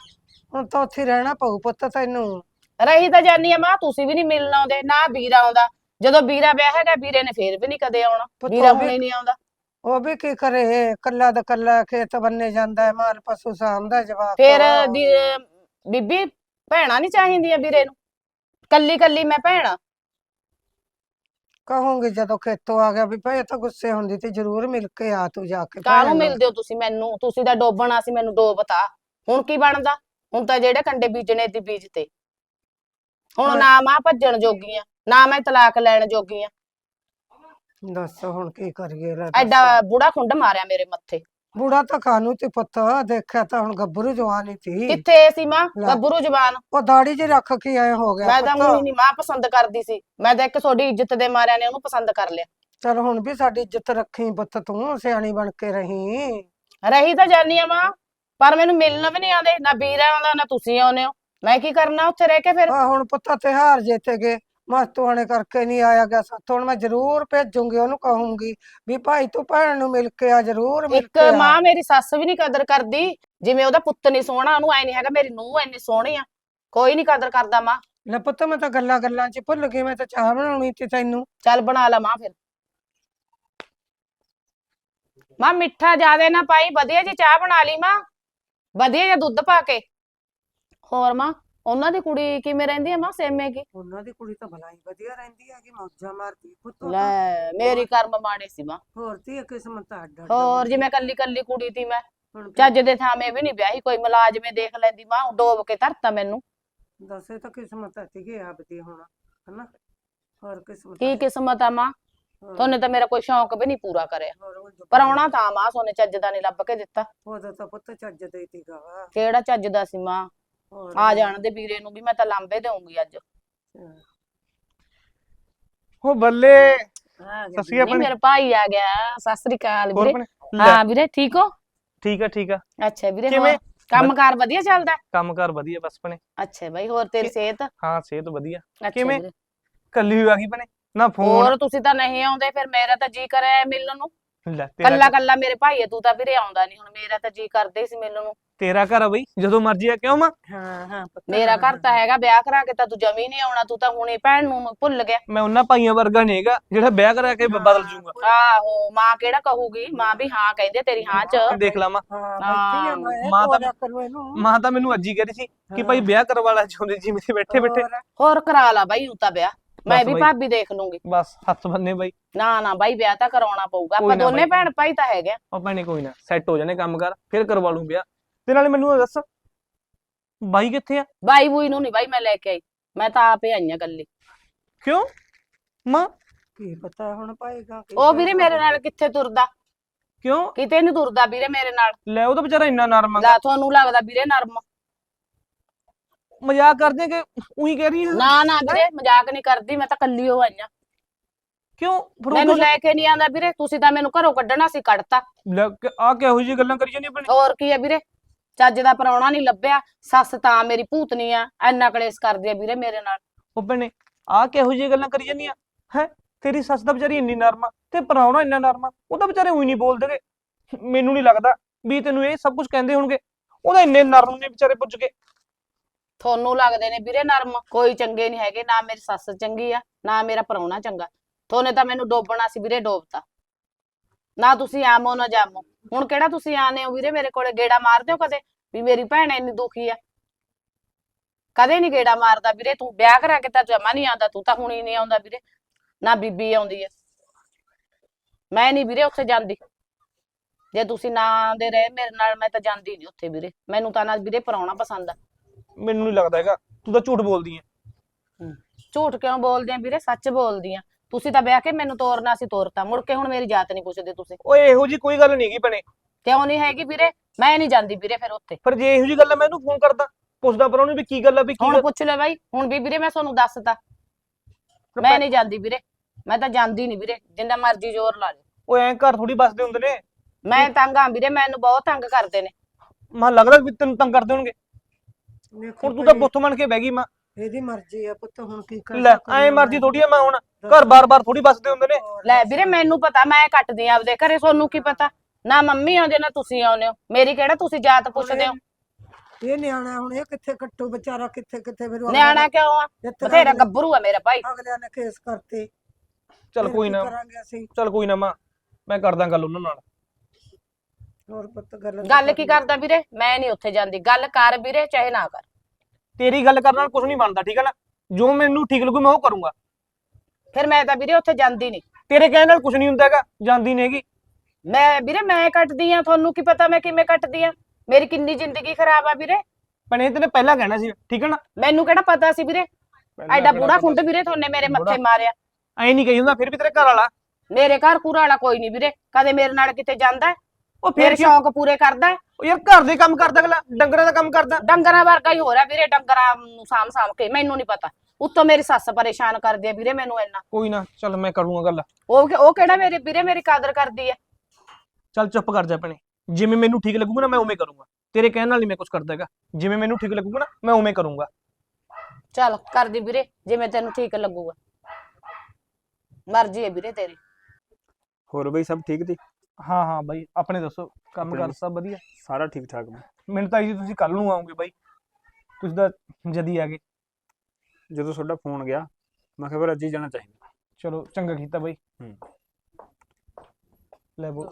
ਹੁਣ ਤਾਂ ਉੱਥੇ ਰਹਿਣਾ ਪਊ ਪੁੱਤ ਤੈਨੂੰ। ਰਹੀ ਤਾਂ ਜਾਨੀ ਆ ਮਾਂ ਤੁਸੀਂ ਵੀ ਨਹੀਂ ਮਿਲਣ ਆਉਂਦੇ ਨਾ ਵੀਰਾ ਆਉਂਦਾ। ਜਦੋਂ ਵੀਰਾ ਵਿਆਹ ਹੈਗਾ ਵੀਰੇ ਨੇ ਫੇਰ ਵੀ ਨਹੀਂ ਕਦੇ ਆਉਣਾ। ਵੀਰਾ ਹੁਣੇ ਨਹੀਂ ਆਉਂਦਾ। ਉਹ ਵੀ ਕੀ ਕਰੇ ਕੱਲਾ ਦਾ ਕੱਲਾ ਖੇਤ ਬੰਨੇ ਜਾਂਦਾ ਹੈ ਮਾਲ ਪਸ਼ੂ ਸਾਂਭਦਾ ਜਵਾਕ ਫੇਰ ਦੀ ਬੀਬੀ ਭੈਣਾਂ ਨਹੀਂ ਚਾਹੀਦੀਆਂ ਵੀਰੇ ਨੂੰ? ਕੱਲੀ ਕੱਲੀ ਮੈਂ ਭੈਣਾ ਕਹੂੰਗੀ ਜਦੋਂ ਖੇਤੋਂ ਆ ਗਿਆ ਵੀ ਭਾਈ ਇਹ ਤਾਂ ਗੁੱਸੇ ਹੁੰਦੀ ਤੇ ਜ਼ਰੂਰ ਮਿਲ ਕੇ ਆ ਤੂੰ ਜਾ ਕੇ ਕਾਹਨੂੰ ਭੈਣ ਨੂੰ। ਮਿਲਦੇ ਹੋ ਤੁਸੀਂ ਮੈਨੂੰ? ਤੁਸੀਂ ਤਾਂ ਡੋਬਣਾ ਸੀ ਮੈਨੂੰ ਡੋਬਤਾ ਹੁਣ ਕੀ ਬਣਦਾ? ਹੁਣ ਤਾਂ ਜਿਹੜੇ ਕੰਡੇ ਬੀਜਣੇ ਦੀ ਬੀਜ ਤੇ। ਹੁਣ ਹਾਂ। ਨਾ ਮਾਂ ਭੱਜਣ ਜੋਗੀਆਂ ਨਾ ਮੈਂ ਤਲਾਕ ਲੈਣ ਜੋਗੀਆਂ। ਦੱਸ ਹੁਣ ਕੀ ਕਰੀਏ ਲੈ ਦੱਸ। ਐਡਾ ਬੁੜਾ ਖੁੰਡ ਮਾਰਿਆ ਮੇਰੇ ਮੱਥੇ। ਬੁੜਾ ਤਾਂ ਕਾਨੂੰ ਤੇ ਪੁੱਤ ਦੇਖਿਆ ਤਾਂ ਹੁਣ ਗੱਭਰੂ ਜਵਾਨ ਹੀ ਸੀ ਕਿੱਥੇ ਸੀ ਮਾਂ? ਲੈ। ਗੱਭਰੂ ਜਵਾਨ। ਉਹ ਦਾੜੀ ਜਿਹੀ ਰੱਖ ਕੇ ਆਏ ਹੋ ਗਿਆ ਮੈਂ ਤਾਂ ਪੁੱਤ। ਨਹੀਂ ਮਾਂ ਪਸੰਦ ਕਰਦੀ ਸੀ। ਮੈਂ ਤਾਂ ਇੱਕ ਤੁਹਾਡੀ ਇੱਜ਼ਤ ਦੇ ਮਾਰਿਆਂ ਨੇ ਉਹਨੂੰ ਪਸੰਦ ਕਰ ਲਿਆ। ਚੱਲ ਹੁਣ ਵੀ ਸਾਡੀ ਇੱਜ਼ਤ ਰੱਖੀ ਪੁੱਤ ਤੂੰ ਸਿਆਣੀ ਬਣ ਕੇ ਰਹੀ। ਰਹੀ ਤਾਂ ਜਾਨੀ ਆ ਮਾਂ ਪਰ ਮੈਨੂੰ ਮਿਲਣ ਵੀ ਨਹੀਂ ਆਉਂਦੇ ਨਾ ਵੀਰ ਆਉਂਦਾ ਨਾ ਤੁਸੀਂ ਆਉਂਦੇ ਹੋ। ਮੈਂ ਕੀ ਕਰਨਾ ਉੱਥੇ ਰਹਿ ਕੇ ਫਿਰ? ਆ ਹੁਣ ਪੁੱਤ ਤਿਹਾਰ ਜਿੱਤੇ ਗਏ। ਮਸਤੂਆਣੇ ਕਰਕੇ ਨਹੀਂ ਆਇਆ ਗਿਆ ਸਾਥੋਂ ਹੁਣ ਮੈਂ ਜ਼ਰੂਰ ਭੇਜੂੰਗੀ ਉਹਨੂੰ ਕਹੂੰਗੀ ਵੀ ਭਾਈ ਤੂੰ ਭੈਣ ਨੂੰ ਮਿਲ ਕੇ ਆ ਜ਼ਰੂਰ ਮਿਲ ਇੱਕ ਕੇ ਆ। ਮਾਂ ਮੇਰੀ ਸੱਸ ਵੀ ਨਹੀਂ ਕਦਰ ਕਰਦੀ ਜਿਵੇਂ ਉਹਦਾ ਪੁੱਤ ਨਹੀਂ ਸੋਹਣਾ ਉਹਨੂੰ ਐ ਨਹੀਂ ਹੈਗਾ ਮੇਰੀ ਨੂੰਹ ਇੰਨੀ ਸੋਹਣੀ ਆ। ਕੋਈ ਨਹੀਂ ਕਦਰ ਕਰਦਾ ਮਾਂ। ਲੈ ਪੁੱਤ ਮੈਂ ਤਾਂ ਗੱਲਾਂ ਗੱਲਾਂ 'ਚ ਭੁੱਲ ਗਈ ਮੈਂ ਤਾਂ ਚਾਹ ਬਣਾਉਣੀ ਸੀ ਤੈਨੂੰ। ਚੱਲ ਬਣਾ ਲਾ ਮਾਂ ਫਿਰ। ਮਾਂ ਮਿੱਠਾ ਜ਼ਿਆਦਾ ਨਾ ਪਾਈ ਵਧੀਆ ਜੀ ਚਾਹ ਬਣਾ ਲਈ ਮਾਂ। ਵਧੀਆ ਜਿਹਾ ਦੁੱਧ ਪਾ ਕੇ। ਹੋਰ ਮਾਂ ਉਹਨਾਂ ਦੀ ਕੁੜੀ ਕਿਵੇਂ ਰਹਿੰਦੀ ਆ ਮਾਂ ਸੇਮੇ ਕੀ? ਉਹਨਾਂ ਦੀ ਕੁੜੀ ਤਾਂ ਭਲਾਈ ਵਧੀਆ ਰਹਿੰਦੀ ਹੈਗੀ ਮੌਜਾਂ ਮਾਰਦੀ ਪੁੱਤ ਲੈ ਮੇਰੀ ਕਰਮ ਮਾੜੇ ਸੀ ਮਾਂ। ਹੋਰ ਤੀ ਕਿਸਮਤ ਅੱਡ ਅੱਡ ਹੋਰ। ਜਿਵੇਂ ਕੱਲੀ ਕੱਲੀ ਕੁੜੀ ਤੀ ਮੈਂ। ਹੁਣ ਚੱਜ ਦੇ ਥਾਵੇਂ ਵੀ ਨਹੀਂ ਵਿਆਹੀ ਕੋਈ ਮੁਲਾਜ਼ਮੇ ਦੇਖ ਲੈਂਦੀ ਮਾਂ ਡੋਬ ਕੇ ਧਰਤਾ ਮੈਨੂੰ। ਦੱਸੇ ਤਾਂ ਕਿਸਮਤ ਹੈ ਤੀਗੇ ਆਪਦੀ ਹੁਣ ਹਨਾ? ਹੋਰ ਕਿਸਮਤ ਕੀ ਕਿਸਮਤ ਆ ਮਾਂ? ਹਾਂ, ਤੁਹਾਨੂੰ ਤਾਂ ਮੇਰਾ ਕੋਈ ਸ਼ੌਂਕ ਵੀ ਨਹੀਂ ਪੂਰਾ ਕਰਿਆ। ਹੋਰ ਉਹ ਜੋ ਪਰਾਉਣਾ ਤਾਂ ਮਾਂ ਸੋਨੇ ਚੱਜ ਦਾ ਨਹੀਂ ਲੱਭ ਕੇ ਦਿੱਤਾ। ਉਦੋਂ ਤਾਂ ਪੁੱਤ ਚੱਜ ਦੇ ਤੀਗਾ ਵਾ। ਕਿਹੜਾ ਚੱਜ ਦਾ ਸੀ ਮਾਂ? ਹੋਰ ਆ ਜਾਣ ਦੇ ਵੀਰੇ ਨੂੰ ਵੀ ਮੈਂ ਤਾਂ ਲਾਂਬੇ ਦੇਵਾਂਗੀ ਅੱਜ। ਹਾਂ। ਉਹ ਬੱਲੇ ਗਿਆ ਸਸੀ ਨਹੀਂ ਆਪਣੇ ਮੇਰਾ ਭਾਈ ਆ ਗਿਆ। ਸਤਿ ਸ੍ਰੀ ਅਕਾਲ ਹੋਰ ਵੀਰੇ। ਲੈ, ਹਾਂ ਵੀਰੇ ਠੀਕ ਹੋ? ਠੀਕ ਆ ਠੀਕ ਆ। ਅੱਛਾ ਵੀਰੇ ਕਿਵੇਂ? ਹੋਰ? ਕੰਮਕਾਰ ਵਧੀਆ ਚੱਲਦਾ? ਕੰਮਕਾਰ ਵਧੀਆ ਬਸ ਭੈਣੇ। ਅੱਛਾ ਬਾਈ ਹੋਰ ਤੇਰੀ ਕਿ- ਸਿਹਤ? ਹਾਂ ਸਿਹਤ ਵਧੀਆ। ਅੱਛਾ ਕਿਵੇਂ? ਵੀਰੇ। ਕੱਲੀ ਹੋਈ ਆ ਗਈ ਭੈਣੇ। ਨਾ ਫੋਨ। ਹੋਰ ਤੁਸੀਂ ਤਾਂ ਨਹੀਂ ਆਉਂਦੇ ਫਿਰ ਮੇਰਾ ਤਾਂ ਜੀ ਕਰਿਆ ਮਿਲਣ ਨੂੰ। ਲੈ ਤੇਰਾ ਕੱਲਾ ਕੱਲਾ ਮੇਰੇ ਭਾਈ ਹੈ, ਤੂੰ ਤਾਂ ਵੀਰੇ ਆਉਂਦਾ ਨਹੀਂ। ਹੁਣ ਮੇਰਾ ਤਾਂ ਜੀ ਕਰਦੇ ਹੀ ਸੀ ਮਿਲਣ ਨੂੰ। ਤੇਰਾ ਘਰ ਆ ਬਈ ਜਦੋਂ ਮਰਜ਼ੀ ਆ ਕਿਉਂ ਮਾਂ? ਹਾਂ ਹਾਂ ਪੁੱਤ, ਮੇਰਾ ਘਰ ਤਾਂ ਹੈਗਾ ਵਿਆਹ ਕਰਾ ਕੇ ਤਾਂ ਤੂੰ ਜਮੀ ਨਹੀਂ ਆਉਣਾ ਤੂੰ ਤਾਂ ਹੁਣੇ ਭੈਣ ਨੂੰ ਭੁੱਲ ਗਿਆ। ਮੈਂ ਉਹਨਾਂ ਭਾਈਆਂ ਵਰਗਾ ਨਹੀਂ ਹੈਗਾ ਜਿਹੜਾ ਵਿਆਹ ਕਰਾ ਕੇ ਬ- ਬਦਲ ਜੂਗਾ। ਆਹੋ ਮਾਂ ਕਿਹੜਾ ਕਹੂਗੀ? ਮਾਂ ਵੀ ਹਾਂ ਕਹਿੰਦੇ ਤੇਰੀ ਹਾਂ ਚ। ਦੇਖ ਲਾ ਮਾਂ। ਹਾਂ ਹਾਂ, ਬੈਠੀ ਆ ਮੈਂ ਮਾਂ ਤਾਂ- ਤੋਰਿਆ ਕਰੂ ਇਹਨੂੰ। ਮਾਂ ਤਾਂ ਮੈਨੂੰ ਅੱਜ ਹੀ ਕਹਿ ਰਹੀ ਸੀ ਕਿ ਭਾਈ ਵਿਆਹ ਕਰਵਾ ਲੈ ਚਾਹੁੰਦੇ ਜਿਵੇਂ ਤੇ ਬੈਠੇ ਬੈਠੇ। ਹੋਰ, ਹੋਰ ਕਰਾ ਲਾ ਬਾਈ ਹੁਣ ਤਾਂ ਵਿਆਹ। ਮੈਂ ਬਸ ਵੀ ਬਾਈ। ਭਾਬੀ ਦੇਖ ਲੂੰਗੀ। ਬਸ ਹੱਥ ਬੰਨੇ ਬਾਈ। ਨਾ ਨਾ ਬਾਈ ਵਿਆਹ ਤਾਂ ਕਰਾਉਣਾ ਪਊਗਾ। ਕੋਈ ਆਪਾਂ ਨਾ ਦੋਨੇ ਬਾਈ। ਭੈਣ ਭਾਈ ਤਾਂ ਹੈਗੇ ਆ। ਉਹ ਭੈਣੇ ਕੋਈ ਨਾ। ਸੈੱਟ ਹੋ ਜਾਣੇ ਕੰਮ ਕਰ ਫਿਰ ਕਰਵਾ ਲੂੰ ਵਿਆਹ। ਤੇ ਨਾਲੇ ਮੈਨੂੰ ਇਹ ਦੱਸ ਬਾਈ ਕਿੱਥੇ ਆ? ਬਾਈ ਬੂਈ ਨੂੰ ਨਹੀਂ ਬਾਈ ਮੈਂ ਲੈ ਕੇ ਆਈ। ਮੈਂ ਤਾਂ ਆਪੇ ਆਈ ਆ ਗੱਲੀ ਕਿਉਂ? ਮਾਂ? ਕੀ ਪਤਾ ਹੁਣ ਪਾਏਗਾ ਉਹ ਵੀਰੇ। ਮੇਰੇ ਨਾਲ ਕਿੱਥੇ ਤੁਰਦਾ? ਕਿਉਂ? ਕਿਤੇ ਨਹੀਂ ਤੁਰਦਾ ਵੀਰੇ ਮੇਰੇ ਨਾਲ। ਲੈ ਉਹ ਤਾਂ ਵਿਚਾਰਾ ਇੰਨਾ ਨਰਮ ਆ ਲੈ ਤੁਹਾਨੂੰ ਲੱਗਦਾ ਵੀਰੇ ਨਰਮ। ਮਜ਼ਾਕ ਕਰਦੇ ਕਿ ਉਹੀ ਕਹਿ ਰਹੀ ਹੈ ਨਾ ਨਾ ਵੀਰੇ ਮਜ਼ਾਕ ਨਹੀਂ ਕਰਦੀ ਮੈਂ ਤਾਂ ਕੱਲੀ ਹੋ ਆਈ ਆ। ਕਿਉਂ? ਮੈਨੂੰ ਲੈ ਕੇ ਨਹੀਂ ਆਂਦਾ ਵੀਰੇ ਤੁਸੀਂ ਤਾਂ ਮੈਨੂੰ ਘਰੋਂ ਕੱਢਣਾ ਸੀ ਕੱਢਤਾ। ਲੈ ਆ ਕਿਹੋ ਜਿਹੀ ਗੱਲਾਂ ਕਰੀ ਜਾਂਦੀ ਆਪਣੇ? ਹੋਰ ਕੀ ਆ ਵੀਰੇ? ਚੱਜ ਦਾ ਪਰਾਉਣਾ ਨਹੀਂ ਲੱਭਿਆ ਸੱਸ ਤਾਂ ਮੇਰੀ ਭੂਤਨੀ ਆ ਐਨਾ ਕਲੇਸ਼ ਕਰਦੀ ਆ ਵੀਰੇ ਮੇਰੇ ਨਾਲ। ਉਹ ਭੈਣੇ ਆ ਕਿਹੋ ਜਿਹੀ ਗੱਲਾਂ ਕਰੀ ਜਾਂਦੀਆਂ ਹੈ? ਤੇਰੀ ਸੱਸ ਤਾਂ ਵਿਚਾਰੀ ਇੰਨੀ ਨਰਮ ਆ ਤੇ ਪਰਾਉਣਾ ਇੰਨਾ ਨਰਮ ਆ ਉਹ ਤਾਂ ਵਿਚਾਰੇ ਉਹੀ ਨਹੀਂ ਬੋਲਦੇਗੇ ਮੈਨੂੰ ਨਹੀਂ ਲੱਗਦਾ ਵੀ ਤੈਨੂੰ ਇਹ ਸਭ ਕੁਝ ਕਹਿੰਦੇ ਹੋਣਗੇ। ਉਹਦਾ ਇੰਨੇ ਨਰਮ ਨੇ ਵਿਚਾਰੇ ਪੁੱਜ ਕੇ। ਤੁਹਾਨੂੰ ਲੱਗਦੇ ਨੇ ਵੀਰੇ ਨਰਮ ਕੋਈ ਚੰਗੇ ਨਹੀਂ ਹੈਗੇ ਨਾ ਮੇਰੀ ਸੱਸ ਚੰਗੀ ਆ ਨਾ ਮੇਰਾ ਪਰਾਉਣਾ ਚੰਗਾ। ਥੋਨੇ ਤਾਂ ਮੈਨੂੰ ਡੋਬਣਾ ਸੀ ਵੀਰੇ ਡੋਬਤਾ। ਨਾ ਤੁਸੀਂ ਆਮੋ ਨਾ ਜਾਮੋ। ਹੁਣ ਕਿਹੜਾ ਤੁਸੀਂ ਆਨੇ ਹੋ ਵੀਰੇ ਮੇਰੇ ਕੋਲੇ ਗੇੜਾ ਮਾਰਦੇ ਹੋ ਕਦੇ? ਵੀ ਮੇਰੀ ਭੈਣ ਇੰਨੀ ਦੁਖੀ ਆ। ਕਦੇ ਨਹੀਂ ਗੇੜਾ ਮਾਰਦਾ ਵੀਰੇ ਤੂੰ ਵਿਆਹ ਕਰਾ ਕੇ ਤਾਂ ਜਮਾ ਨਹੀਂ ਆਉਂਦਾ ਤੂੰ ਤਾਂ ਹੁਣੀ ਨਹੀਂ ਆਉਂਦਾ ਵੀਰੇ। ਨਾ ਬੀਬੀ ਆਉਂਦੀ ਆ। ਮੈਂ ਨਹੀਂ ਵੀਰੇ ਉੱਥੇ ਜਾਂਦੀ। ਜੇ ਤੁਸੀਂ ਨਾ ਆਉਂਦੇ ਰਹੇ ਮੇਰੇ ਨਾਲ ਮੈਂ ਤਾਂ ਜਾਂਦੀ ਨਹੀਂ ਉੱਥੇ ਵੀਰੇ। ਮੈਨੂੰ ਤਾਂ ਨਾ ਵੀਰੇ ਪਰਾਉਣਾ ਪਸੰਦ ਆ। ਮੈਨੂੰ ਨਹੀਂ ਲੱਗਦਾ ਹੈਗਾ। ਤੂੰ ਤਾਂ ਝੂਠ ਬੋਲਦੀ ਹੈ। ਝੂਠ ਕਿਉਂ ਬੋਲਦੇ ਆ ਵੀਰੇ? ਸੱਚ ਬੋਲਦੀ ਆ। ਤੁਸੀਂ ਤਾਂ ਵਿਆਹ ਕੇ ਮੈਨੂੰ ਤੋਰਨਾ ਸੀ ਤੋਰਤਾ। ਮੁੜ ਕੇ ਹੁਣ ਮੇਰੀ ਜਾਤ ਨਹੀਂ ਪੁੱਛਦੇ ਤੁਸੀਂ। ਓਏ ਇਹੋ ਜੀ ਕੋਈ ਗੱਲ ਨਹੀਂ ਭੈਣੇ। ਕਿਉਂ ਨਹੀਂ ਹੈਗੀ ਵੀਰੇ? ਮੈਂ ਨਹੀਂ ਜਾਂਦੀ ਵੀਰੇ ਫਿਰ ਉੱਥੇ। ਪਰ ਜੇ ਇਹੋ ਜੀ ਗੱਲ ਆ ਮੈਂ ਇਹਨੂੰ ਫੋਨ ਕਰਦਾ। ਪੁੱਛਦਾ ਪਰ ਉਹਨੂੰ ਵੀ ਕੀ ਗੱਲ ਆ ਵੀ ਕੀ ਹੁਣ ਗੱਲ- ਪੁੱਛ ਲੈ ਬਾਈ। ਹੁਣ ਵੀ ਵੀਰੇ ਮੈਂ ਤੁਹਾਨੂੰ ਦੱਸਤਾ। ਮੈਂ ਨਹੀਂ ਜਾਂਦੀ ਵੀਰੇ। ਮੈਂ ਤਾਂ ਜਾਂਦੀ ਨਹੀਂ ਵੀਰੇ। ਜਿੰਨਾ ਮਰਜ਼ੀ ਜ਼ੋਰ ਲਾ ਲਓ। ਓਏ ਐਂ ਘਰ ਥੋੜੀ ਬਸਦੇ ਹੁੰਦੇ ਨੇ। ਮੈਂ ਤੰਗ ਆ ਵੀਰੇ ਮੈਨੂੰ ਬਹੁਤ ਤੰਗ ਕਰਦੇ ਨੇ। ਮਾਂ ਲੱਗਦਾ ਵੀ ਤੈਨੂੰ ਤੰਗ ਕਰਦੇ ਹੋਣਗੇ। ਹੁਣ ਤੂੰ ਤਾਂ ਬੁੱਤ ਮੰਨ ਕੇ ਬਹਿ ਗਈ ਮਾਂ। ਇਹਦੀ ਮਰਜ਼ੀ ਆ ਪੁੱਤ ਹੁਣ ਕੀ ਕਰ ਲੈ ਐਂ ਮਰਜ਼ੀ। ਥੋੜੀ ਆ ਮੈਂ ਹੁਣ ਘਰ ਬਾਰ-ਬਾਰ ਥੋੜੀ ਬਸਦੇ ਹੁੰਦੇ ਨੇ। ਹੋਰ ਲੈ ਦੱਸ। ਵੀਰੇ ਮੈਨੂੰ ਪਤਾ ਮੈਂ ਕੱਟਦੀ ਆ ਆਪਦੇ ਘਰੇ ਤੁਹਾਨੂੰ ਕੀ ਪਤਾ? ਨਾ ਮੰਮੀ ਆਉਂਦੇ ਨਾ ਤੁਸੀਂ ਆਉਂਦੇ ਹੋ। ਮੇਰੀ ਕਿਹੜਾ ਤੁਸੀਂ ਜਾਤ ਪੁੱਛਦੇ ਹੋ? ਇਹ ਨਿਆਣਾ ਹੁਣ ਇਹ ਕਿੱਥੇ ਕੱਟੂ ਵਿਚਾਰਾ ਕਿੱਥੇ ਕਿੱਥੇ ਫਿਰ ਉਹ ਨਿਆਣਾ ਕਿਉਂ ਆ? ਜਿੱਥੇ ਬਥੇਰਾ ਅਗਲੇ- ਗੱਭਰੂ ਆ ਮੇਰਾ ਭਾਈ। ਅਗਲਿਆਂ ਨੇ ਕੇਸ ਕਰਤੇ। ਚੱਲ ਫਿਰ ਕੋਈ ਨਾ ਕਰਾਂਗੇ ਅਸੀਂ? ਚੱਲ ਕੋਈ ਨਾ ਮਾਂ ਮੈਂ ਕਰਦਾ ਗੱਲ ਉਹਨਾਂ ਨਾਲ। ਹੋਰ ਪੁੱਤ ਗੱਲ ਕੀ। ਕਰਦਾ ਵੀਰੇ? ਮੈਂ ਨਹੀਂ ਉੱਥੇ ਜਾਂਦੀ। ਗੱਲ ਕਰ ਵੀਰੇ ਚਾਹੇ ਨਾ ਕਰ। ਤੇਰੀ ਗੱਲ ਕਰਨ ਨਾਲ ਕੁਝ ਨਹੀਂ ਬਣਦਾ ਠੀਕ ਹੈ ਨਾ? ਜੋ ਮੈਨੂੰ ਠੀਕ ਲੱਗੂ ਮੈਂ ਉਹ ਕਰੂੰਗਾ। ਫਿਰ ਮੈਂ ਤਾਂ ਵੀਰੇ ਉੱਥੇ ਜਾਂਦੀ ਨਹੀਂ। ਤੇਰੇ ਕਹਿਣ ਨਾਲ ਕੁਝ ਨਹੀਂ ਹੁੰਦਾ ਹੈਗਾ ਜਾਂਦੀ ਨਹੀਂ ਹੈਗੀ। ਮੈਂ ਵੀਰੇ ਮੈਂ ਕੱਟਦੀ ਆ ਤੁਹਾਨੂੰ ਕੀ ਪਤਾ ਮੈਂ ਕਿਵੇਂ ਕੱਟਦੀ ਆ? ਮੇਰੀ ਕਿੰਨੀ ਜ਼ਿੰਦਗੀ ਖਰਾਬ ਆ ਵੀਰੇ। ਪਰ ਇਹ ਤੈਨੇ ਪਹਿਲਾਂ ਕਹਿਣਾ ਸੀ ਠੀਕ ਹੈ ਨਾ? ਮੈਨੂੰ ਕਿਹੜਾ ਪਤਾ ਸੀ ਵੀਰੇ? ਐਡਾ ਬੁੜਾ ਖੁੰਡ ਵੀਰੇ ਤੁਹਾਨੇ ਮੇਰੇ ਮੱਥੇ ਮਾਰਿਆ। ਐਂ ਨਹੀਂ ਕਹੀ ਹੁੰਦਾ ਫਿਰ ਵੀ ਤੇਰੇ ਘਰ ਵਾਲਾ? ਮੇਰੇ ਘਰ ਕੂੜਾ ਵਾਲਾ ਕੋਈ ਨਹੀਂ ਵੀਰੇ। ਕਦੇ ਮੇਰੇ ਨਾਲ ਕਿਤੇ ਜਾਂਦਾ ਉਹ ਫਿਰ ਸ਼ੌਂਕ ਪੂਰੇ ਕਰਦਾ ਹੈ। ਉਹ ਯਾਰ ਘਰ ਦੇ ਕੰਮ ਕਰਦਾ ਅਗਲਾ ਡੰਗਰਾਂ ਦਾ ਕੰਮ ਕਰਦਾ। ਡੰਗਰਾਂ ਵਰਗਾ ਹੀ ਹੋ ਰਿਹਾ ਵੀਰੇ ਡੰਗਰਾਂ ਨੂੰ ਸਾਂਭ ਸਾਂਭ ਕੇ ਮੈਨੂੰ ਨਹੀਂ ਪਤਾ। ਉੱਤੋਂ ਮੇਰੀ ਸੱਸ ਪਰੇਸ਼ਾਨ ਕਰਦੀ ਆ ਵੀਰੇ ਮੈਨੂੰ ਇੰਨਾ। ਕੋਈ ਨਾ ਚੱਲ ਮੈਂ ਕਰੂੰਗਾ ਗੱਲ। ਉਹ ਕਿ- ਉਹ ਕਿਹੜਾ ਮੇਰੇ ਵੀਰੇ ਮੇਰੀ ਕਦਰ ਕਰਦੀ ਆ ਚੱਲ ਚੁੱਪ ਕਰ ਜਾ ਭੈਣੇ। ਜਿਵੇਂ ਮੈਨੂੰ ਠੀਕ ਲੱਗੂਗਾ ਨਾ ਮੈਂ ਉਵੇਂ ਕਰੂੰਗਾ। ਤੇਰੇ ਕਹਿਣ ਨਾਲ ਨਹੀਂ ਮੈਂ ਕੁਝ ਕਰਦਾ ਹੈਗਾ। ਜਿਵੇਂ ਮੈਨੂੰ ਠੀਕ ਲੱਗੂਗਾ ਨਾ ਮੈਂ ਉਵੇਂ ਕਰੂੰਗਾ। ਚੱਲ ਕਰਦੀ ਵੀਰੇ ਜਿਵੇਂ ਤੈਨੂੰ ਠੀਕ ਲੱਗੂਗਾ। ਮਰਜ਼ੀ ਹੈ ਵੀਰੇ ਤੇਰੀ। ਹੋਰ ਬਈ ਸਭ ਠੀਕ ਤੀ? ਹਾਂ ਹਾਂ ਬਾਈ ਆਪਣੇ ਦੱਸੋ ਕੰਮ ਕਰ। ਸਭ ਵਧੀਆ? ਸਾਰਾ ਠੀਕ ਠਾਕ ਬਈ। ਮੈਨੂੰ ਤਾਂ ਜੀ ਤੁਸੀਂ ਕੱਲ ਨੂੰ ਆਓਗੇ ਬਾਈ ਤੁਸੀਂ ਤਾਂ ਜਦੀ ਆ ਗਏ। ਜਦੋਂ ਤੁਹਾਡਾ ਫੋਨ ਗਿਆ ਮੈਂ ਕਿਹਾ ਫਿਰ ਅੱਜ ਹੀ ਜਾਣਾ ਚਾਹੀਦਾ। ਚਲੋ ਚੰਗਾ ਕੀਤਾ ਬਾਈ। ਹੂੰ। ਲੈ ਬੋ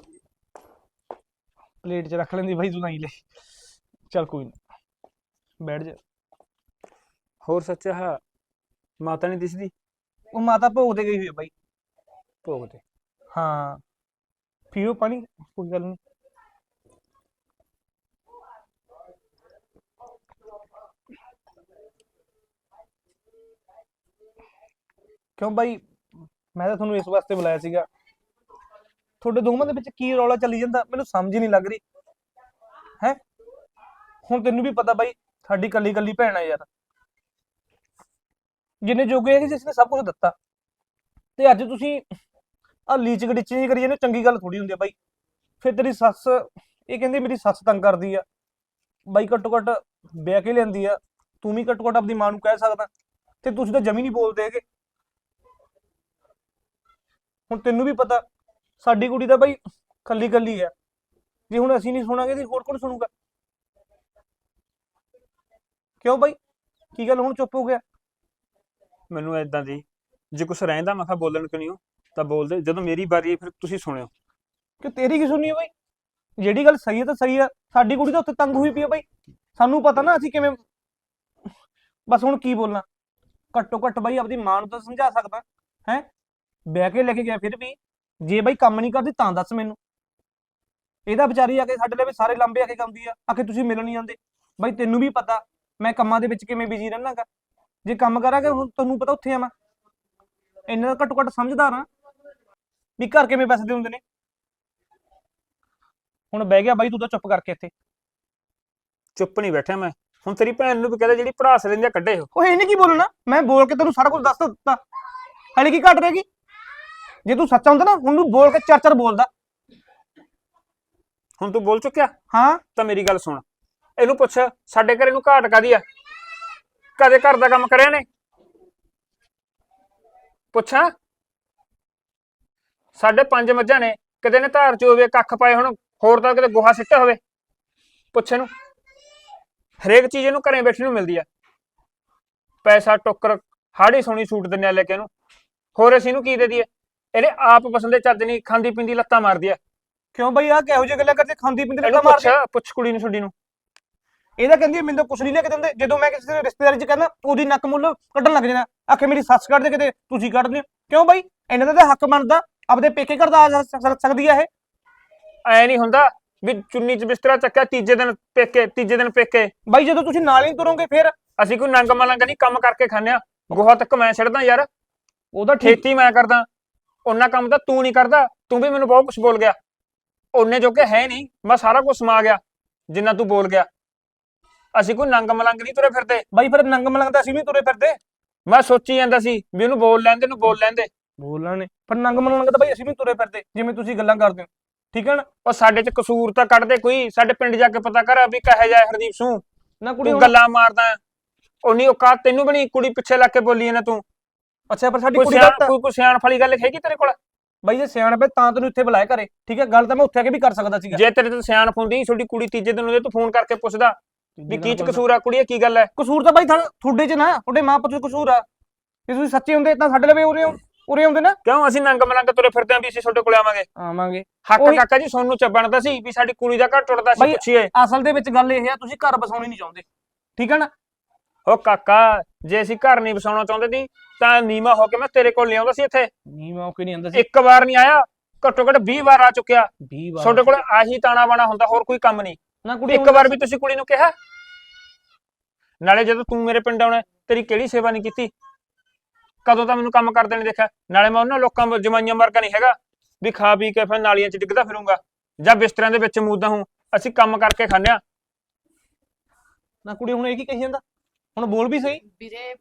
ਪਲੇਟ 'ਚ ਰੱਖ ਲੈਂਦੀ ਬਾਈ ਤੂੰ ਨਹੀਂ ਲੈ। ਚੱਲ ਕੋਈ ਨਾ ਬੈਠ ਜਾ। ਹੋਰ ਸੱਚ ਹਾਂ ਮਾਤਾ ਨਹੀਂ ਦਿਸਦੀ? ਉਹ ਮਾਤਾ ਭੋਗ ਤੇ ਗਈ ਹੋਈ ਹੈ ਬਾਈ। ਭੋਗ ਤੇ? ਹਾਂ। ਪੀਓ ਪਾਣੀ, ਕੋਈ ਗੱਲ ਨਹੀਂ। ਕਿਉਂ ਬਾਈ? ਮੈਂ ਤਾਂ ਤੁਹਾਨੂੰ ਇਸ ਵਾਸਤੇ ਬੁਲਾਇਆ ਸੀਗਾ। ਤੁਹਾਡੇ ਦੋਵਾਂ ਦੇ ਵਿੱਚ ਕੀ ਰੌਲਾ ਚੱਲੀ ਜਾਂਦਾ, ਮੈਨੂੰ ਸਮਝ ਹੀ ਨਹੀਂ ਲੱਗ ਰਹੀ। ਹੈ? ਹੁਣ ਤੈਨੂੰ ਵੀ ਪਤਾ ਬਾਈ, ਸਾਡੀ ਕੱਲੀ ਕੱਲੀ ਭੈਣ ਆ ਯਾਰ। ਜਿੰਨੇ ਜੋਗੇ ਹੈ ਜਿਸ ਨੇ ਸਭ ਕੁਝ ਦਿੱਤਾ। ਤੇ ਅੱਜ ਤੁਸੀਂ ਆ ਲੀਚ ਗੜਿੱਚ ਜੀ ਕਰੀ ਜਾਂਦੇ, ਚੰਗੀ ਗੱਲ ਥੋੜੀ ਹੁੰਦੀ ਆ ਬਾਈ। ਫਿਰ ਤੇਰੀ ਸੱਸ, ਇਹ ਕਹਿੰਦੀ ਮੇਰੀ ਸੱਸ ਤੰਗ ਕਰਦੀ ਆ। ਬਾਈ ਘੱਟੋ ਘੱਟ ਵਿਆਹ ਕੇ ਲੈਂਦੀ ਆ, ਤੂੰ ਵੀ ਘੱਟੋ ਘੱਟ ਆਪਣੀ ਮਾਂ ਨੂੰ ਕਹਿ ਸਕਦਾ, ਤੇ ਤੁਸੀਂ ਤਾਂ ਜਮੀ ਨਹੀਂ ਬੋਲਦੇ ਹੈਗੇ। ਹੁਣ ਤੈਨੂੰ ਵੀ ਪਤਾ, ਸਾਡੀ ਕੁੜੀ ਤਾਂ ਬਾਈ ਕੱਲੀ ਕੱਲੀ ਆ। ਜੇ ਹੁਣ ਅਸੀਂ ਨਹੀਂ ਸੁਣਾਂਗੇ ਤੇ ਹੋਰ ਕੌਣ ਸੁਣੂਗਾ? ਕਿਉਂ ਬਾਈ? ਕੀ ਗੱਲ ਹੁਣ ਚੁੱਪ ਹੋ ਗਿਆ? ਮੈਨੂੰ ਐਦਾਂ ਦੀ, ਜੇ ਕੁਛ ਰਹਿੰਦਾ ਮੈਂ ਕਿਹਾ ਬੋਲਣ ਕਿਉਂ ਨਹੀਂ ਹੋ ਤਾਂ ਬੋਲਦੇ, ਜਦੋਂ ਮੇਰੀ ਵਾਰੀ ਹੈ ਫਿਰ ਤੁਸੀਂ ਸੁਣਿਓ। ਕਿ ਤੇਰੀ ਕੀ ਸੁਣੀ ਹੈ ਬਾਈ? ਜਿਹੜੀ ਗੱਲ ਸਹੀ ਹੈ ਤਾਂ ਸਹੀ ਹੈ ਸਾਡੀ ਕੁੜੀ ਤਾਂ ਉੱਥੇ ਤੰਗ ਹੋਈ ਪਈ ਹੈ ਬਾਈ। ਸਾਨੂੰ ਪਤਾ ਨਾ ਅਸੀਂ ਕਿਵੇਂ ਬਸ ਹੁਣ ਕੀ ਬੋਲਣਾ ਘੱਟੋ ਘੱਟ ਬਾਈ ਆਪਦੀ ਮਾਂ ਨੂੰ ਤਾਂ ਸਮਝਾ ਸਕਦਾ, ਹੈ? ਬਹਿ ਕੇ ਲੈ ਕੇ ਗਿਆ ਫਿਰ ਵੀ। ਜੇ ਬਾਈ ਕੰਮ ਨਹੀਂ ਕਰਦੀ ਤਾਂ ਦੱਸ ਮੈਨੂੰ। ਇਹਦਾ ਵਿਚਾਰੀ ਆ ਕੇ ਸਾਡੇ ਲਈ ਵੀ ਸਾਰੇ ਲਾਂਬੇ ਆ ਕੇ ਗਾਉਂਦੀ ਆ ਆ ਕੇ ਤੁਸੀਂ ਮਿਲਣ ਨਹੀਂ ਆਉਂਦੇ। ਬਾਈ ਤੈਨੂੰ ਵੀ ਪਤਾ, ਮੈਂ ਕੰਮਾਂ ਦੇ ਵਿੱਚ ਕਿਵੇਂ ਬਿਜ਼ੀ ਰਹਿਣਾਗਾ ਜੇ ਕੰਮ ਕਰਾਂਗੇ ਹੁਣ ਤੁਹਾਨੂੰ ਪਤਾ ਉੱਥੇ ਆ ਮੈਂ ਇੰਨਾ ਤਾਂ ਘੱਟੋ ਘੱਟ ਸਮਝਦਾਰ ਆ ਵੀ ਘਰ ਕਿਵੇਂ ਬੈਸਦੇ ਹੁੰਦੇ ਨੇ? ਹੁਣ ਬਹਿ ਗਿਆ ਬਾਈ ਤੂੰ ਤਾਂ ਚੁੱਪ ਕਰਕੇ ਇੱਥੇ। ਚੁੱਪ ਨਹੀਂ ਬੈਠਿਆ ਮੈਂ। ਹੁਣ ਤੇਰੀ ਭੈਣ ਨੂੰ ਵੀ ਕਹਿੰਦਾ ਜਿਹੜੀ ਲੈਂਦੀ ਆ ਕੱਢੇ ਹੋ ਉਹ ਇਹਨੇ ਕੀ ਬੋਲਣਾ? ਮੈਂ ਬੋਲ ਕੇ ਤੈਨੂੰ ਸਾਰਾ ਕੁਝ ਦੱਸ ਤਾਂ ਦਿੱਤਾ। ਹਲੇ ਕੀ ਘਟ ਰਹੇਗੀ ਜੇ ਤੂੰ ਸੱਚਾ ਹੁੰਦਾ ਨਾ ਹੁਣ ਨੂੰ ਬੋਲ ਕੇ ਚਾਰ ਚਾਰ ਬੋਲਦਾ। ਹੁਣ ਤੂੰ ਬੋਲ ਚੁੱਕਿਆ? ਹਾਂ। ਤਾਂ ਮੇਰੀ ਗੱਲ ਸੁਣ। ਇਹਨੂੰ ਪੁੱਛ ਸਾਡੇ ਘਰੇ ਨੂੰ ਘਾਟ ਕਾਦੀ ਆ? ਕਦੇ ਘਰ ਦਾ ਕੰਮ ਕਰਿਆ ਨੇ? ਪੁੱਛਾਂ? ਸਾਡੇ ਪੰਜ ਮੱਝਾਂ ਨੇ ਕਦੇ ਨੇ ਧਾਰ ਚੋਵੇ ਕੱਖ ਪਾਏ ਹੁਣ ਹੋਰ ਤਾਂ ਕਿਤੇ ਗੋਹਾ ਸਿੱਟਿਆ ਹੋਵੇ। ਪੁੱਛ ਇਹਨੂੰ ਹਰੇਕ ਚੀਜ਼ ਇਹਨੂੰ ਘਰੇ ਬੈਠੀ ਨੂੰ ਮਿਲਦੀ ਆ। ਪੈਸਾ ਟੋਕਰ ਹਾੜੀ ਸੋਹਣੀ ਸੂਟ ਦਿੰਨੇ ਆ ਲੈ ਕੇ ਇਹਨੂੰ। ਹੋਰ ਅਸੀਂ ਇਹਨੂੰ ਕੀ ਦੇ ਦਈਏ? ਇਹਨੇ ਆਪ ਪਸੰਦੇ ਚੱਜ ਨਹੀਂ ਖਾਂਦੀ ਪਿੰਦੀ ਲੱਤਾਂ ਮਾਰਦੀ ਆ। ਕਿਉਂ ਬਈ ਆ ਕਿਹੋ ਜਿਹੀ ਗੱਲਾਂ ਕਰਦੇ? ਖਾਂਦੀ ਪਿੰਦੀ ਇਹਨੂੰ ਲੱਗਾ ਪੁੱਛ ਮਾਰਦੇ ਪੁੱਛ ਕੁੜੀ ਨੂੰ ਛੱਡੀ ਨੂੰ। ਇਹਦਾ ਕਹਿੰਦੀ ਮੈਨੂੰ ਤਾਂ ਕੁਛ ਨਹੀਂ ਲੈ ਕੇ ਦਿੰਦੇ। ਜਦੋਂ ਮੈਂ ਕਿਸੇ ਦੇ ਰਿਸ਼ਤੇਦਾਰੀ 'ਚ ਕਹਿੰਦਾ ਉਹਦੀ ਨੱਕ ਮੁੱਲ ਕੱਢਣ ਲੱਗ ਜਾਣਾ। ਆਖੇ ਮੇਰੀ ਸੱਸ ਕੱਢਦੇ ਕਿਤੇ ਤੁਸੀਂ ਕੱਢਦੇ ਹੋ ਕਿਉਂ ਬਈ? ਇਹਨਾਂ ਦਾ ਤਾਂ ਹੱਕ ਬਣਦਾ। ਆਪਦੇ ਪੇਕੇ ਘਰ ਦਾ ਆ ਸਕ- ਸਕਦੀ ਆ ਇਹ? ਐ ਨਹੀਂ ਹੁੰਦਾ ਵੀ ਚੁੰਨੀ ਚ ਬਿਸਤਰਾ ਚੱਕਿਆ ਤੀਜੇ ਦਿਨ ਪੇਕੇ ਤੀਜੇ ਦਿਨ ਪੇਕੇ। ਬਾਈ ਜਦੋਂ ਤੁਸੀਂ ਨਾਲ ਹੀ ਤੁਰੋਗੇ ਫਿਰ? ਅਸੀਂ ਕੋਈ ਨੰਗ ਮਲੰਗ ਨਹੀਂ ਕੰਮ ਕਰਕੇ ਖਾਂਦੇ ਆ ਗੋਹਾ ਤੱਕ ਮੈਂ ਛੱਡਦਾ ਯਾਰ। ਉਹਦਾ ਠੀਕ। ਖੇਤੀ ਮੈਂ ਕਰਦਾ। ਉਹਨਾਂ ਕੰਮ ਤਾਂ ਤੂੰ ਨਹੀਂ ਕਰਦਾ। ਤੂੰ ਵੀ ਮੈਨੂੰ ਬਹੁਤ ਕੁਝ ਬੋਲ ਗਿਆ। ਉਹਨੇ ਜੋ ਕਿ ਹੈ ਨਹੀਂ। ਮੈਂ ਸਾਰਾ ਕੁਝ ਸਮਾ ਗਿਆ ਜਿੰਨਾ ਤੂੰ ਬੋਲ ਗਿਆ। ਅਸੀਂ ਕੋਈ ਨੰਗ ਮਲੰਗ ਨਹੀਂ ਤੁਰੇ ਫਿਰਦੇ। ਬਾਈ ਫਿਰ ਨੰਗ ਮਲੰਗ ਤਾਂ ਅਸੀਂ ਵੀ ਤੁਰੇ ਫਿਰਦੇ। ਮੈਂ ਸੋਚੀ ਜਾਂਦਾ ਸੀ ਵੀ ਉਹਨੂੰ ਬੋਲ ਲੈਂਦੇ ਨੂੰ ਬੋਲ ਲੈਂਦੇ ਬੋਲਣਾ ਨੇ ਪਰ ਨੰਗ ਮਲੰਗ ਤਾਂ ਬਾਈ ਅਸੀਂ ਵੀ ਤੁਰੇ ਫਿਰਦੇ ਜਿਵੇਂ ਤੁਸੀਂ ਗੱਲਾਂ ਕਰਦੇ ਹੋ। ਠੀਕ ਹੈ ਨਾ? ਉਹ ਸਾਡੇ ਚ ਕਸੂਰ ਤਾਂ ਕੱਢਦੇ ਕੋਈ ਸਾਡੇ ਪਿੰਡ ਜਾ ਕੇ ਪਤਾ ਕਰ ਵੀ ਕਹੇ ਜਾਏ ਹਰਦੀਪ ਸੂ ਨਾ ਕੁੜੀ ਤੂੰ ਗੱਲਾਂ ਮਾਰਦਾ। ਉਨੀ ਔਕਾਤ ਤੈਨੂੰ ਬਣੀ ਕੁੜੀ ਪਿੱਛੇ ਲੱਗ ਕੇ ਬੋਲੀ ਨਾ ਤੂੰ। ਅੱਛਾ ਪਰ ਸਾਡੀ ਕੋਈ ਕੁੜੀ ਸਿਆਣ ਦਾ ਕੋਈ ਕੋਈ ਸਿਆਣ ਫਲੀ ਗੱਲ ਹੈਗੀ ਤੇਰੇ ਕੋਲ? ਬਾਈ ਜੇ ਸਿਆਣ ਪਏ ਤਾਂ ਤੈਨੂੰ ਇੱਥੇ ਬੁਲਾਇਆ ਘਰੇ ਠੀਕ ਹੈ ਗੱਲ ਤਾਂ ਮੈਂ ਉੱਥੇ ਆ ਕੇ ਵੀ ਕਰ ਸਕਦਾ ਸੀਗਾ। ਜੇ ਤੇਰੇ ਤੇ ਸਿਆਣ ਹੁੰਦੀ ਤੁਹਾਡੀ ਕੁੜੀ ਤੀਜੇ ਦਿਨ ਉਹਦੇ ਤੂੰ ਫੋਨ ਕਰਕੇ ਪੁੱਛਦਾ ਵੀ ਕੀ ਚ ਕਸੂਰ ਆ ਕੁੜੀਏ ਕੀ ਗੱਲ ਹੈ? ਕਸੂਰ ਤਾਂ ਬਾਈ ਥਾ- ਤੁਹਾਡੇ ਚ ਨਾ ਤੁਹਾਡੇ ਮਾਂ ਪੁੱਤ ਚ ਕਸੂਰ ਆ। ਜੇ ਤੁਸੀਂ ਸੱਚੇ ਹੁੰਦੇ ਤਾਂ ਸਾਡੇ ਲਵੇ ਉਰੇ ਉਰੇ ਆਉਂਦੇ ਨਾ? ਕਿਉਂ? ਅਸੀਂ ਨੰਗ ਮਲੰਗ ਤੁਰੇ ਫਿਰਦੇ ਆਂ ਵੀ ਅਸੀਂ ਤੁਹਾਡੇ ਕੋਲ ਆਵਾਂਗੇ। ਆਵਾਂਗੇ। ਹੱਕ ਉਹੀ- ਕਾਕਾ ਜੀ ਸੋਨੂੰ ਚ ਬਣਦਾ ਸੀ ਵੀ ਸਾਡੀ ਕੁੜੀ ਦਾ ਘਰ ਟੁੱਟਦਾ ਸੀ ਬਾਈ- ਪੁੱਛੀਏ। ਅਸਲ ਦੇ ਵਿੱਚ ਗੱਲ ਇਹ ਆ ਤੁਸੀਂ ਘਰ ਬਸਾਉਣੀ ਨਹੀਂ ਚਾਹੁੰਦੇ। ਠੀਕ ਹੈ ਨਾ? ਉਹ ਕਾਕਾ ਜੇ ਅਸੀਂ ਘਰ ਨਹੀਂ ਵਸਾਉਣਾ ਚਾਹੁੰਦੇ ਸੀ ਤਾਂ ਨੀਮਾ ਹੋ ਕੇ ਮੈਂ ਤੇਰੇ ਕੋਲ ਲਿਆਉਂਦਾ ਸੀ ਇੱਥੇ। ਨਹੀਂ ਮੌਕੇ ਨਹੀਂ ਆਂਦਾ ਸੀ? ਇੱਕ ਵਾਰ ਨਹੀਂ ਆਇਆ ਘੱਟੋ ਘੱਟ 20 ਵਾਰ ਆ ਚੁੱਕਿਆ। 20 ਵਾਰ ਤੁਹਾਡੇ ਕੋਲ ਆਹੀ ਤਾਣਾ ਬਾਣਾ ਹੁੰਦਾ ਹੋਰ ਕੋਈ ਕੰਮ ਨਹੀਂ। ਨਾ ਕੁੜੀ ਇੱਕ ਵਾਰ ਵੀ ਤੁਸੀਂ ਕੁੜੀ ਨੂੰ ਕਿਹਾ? ਨਾਲੇ ਜਦੋਂ ਤੂੰ ਮੇਰੇ ਪਿੰਡ ਆਉਣਾ ਤੇਰੀ ਕਿਹੜੀ ਸੇਵਾ ਨਹੀਂ ਕੀਤੀ? ਕਦੋਂ ਤਾਂ ਮੈਨੂੰ ਕੰਮ ਕਰਦੇ ਨਹੀਂ ਦੇਖਿਆ? ਨਾਲੇ ਮੈਂ ਉਹਨਾਂ ਲੋਕਾਂ ਜਮਾਈਆਂ ਵਰਗਾ ਨਹੀਂ ਹੈਗਾ। ਵੀ ਖਾ ਪੀ ਕੇ ਫਿਰ ਨਾਲੀਆਂ 'ਚ ਡਿੱਗਦਾ ਫਿਰੂੰਗਾ। ਜਾਂ ਬਿਸਤਰਿਆਂ ਦੇ ਵਿੱਚ ਮੂਦਾ ਹੂੰ ਅਸੀਂ ਕੰਮ ਕਰਕੇ ਖਾਂਦੇ ਹਾਂ ਨਾ ਕੁੜੀ ਹੁਣ ਇਹ ਕੀ ਕਹੀ ਜਾਂਦਾ? ਹੁਣ ਬੋਲ ਵੀ ਸਹੀ। ਵੀਰੇ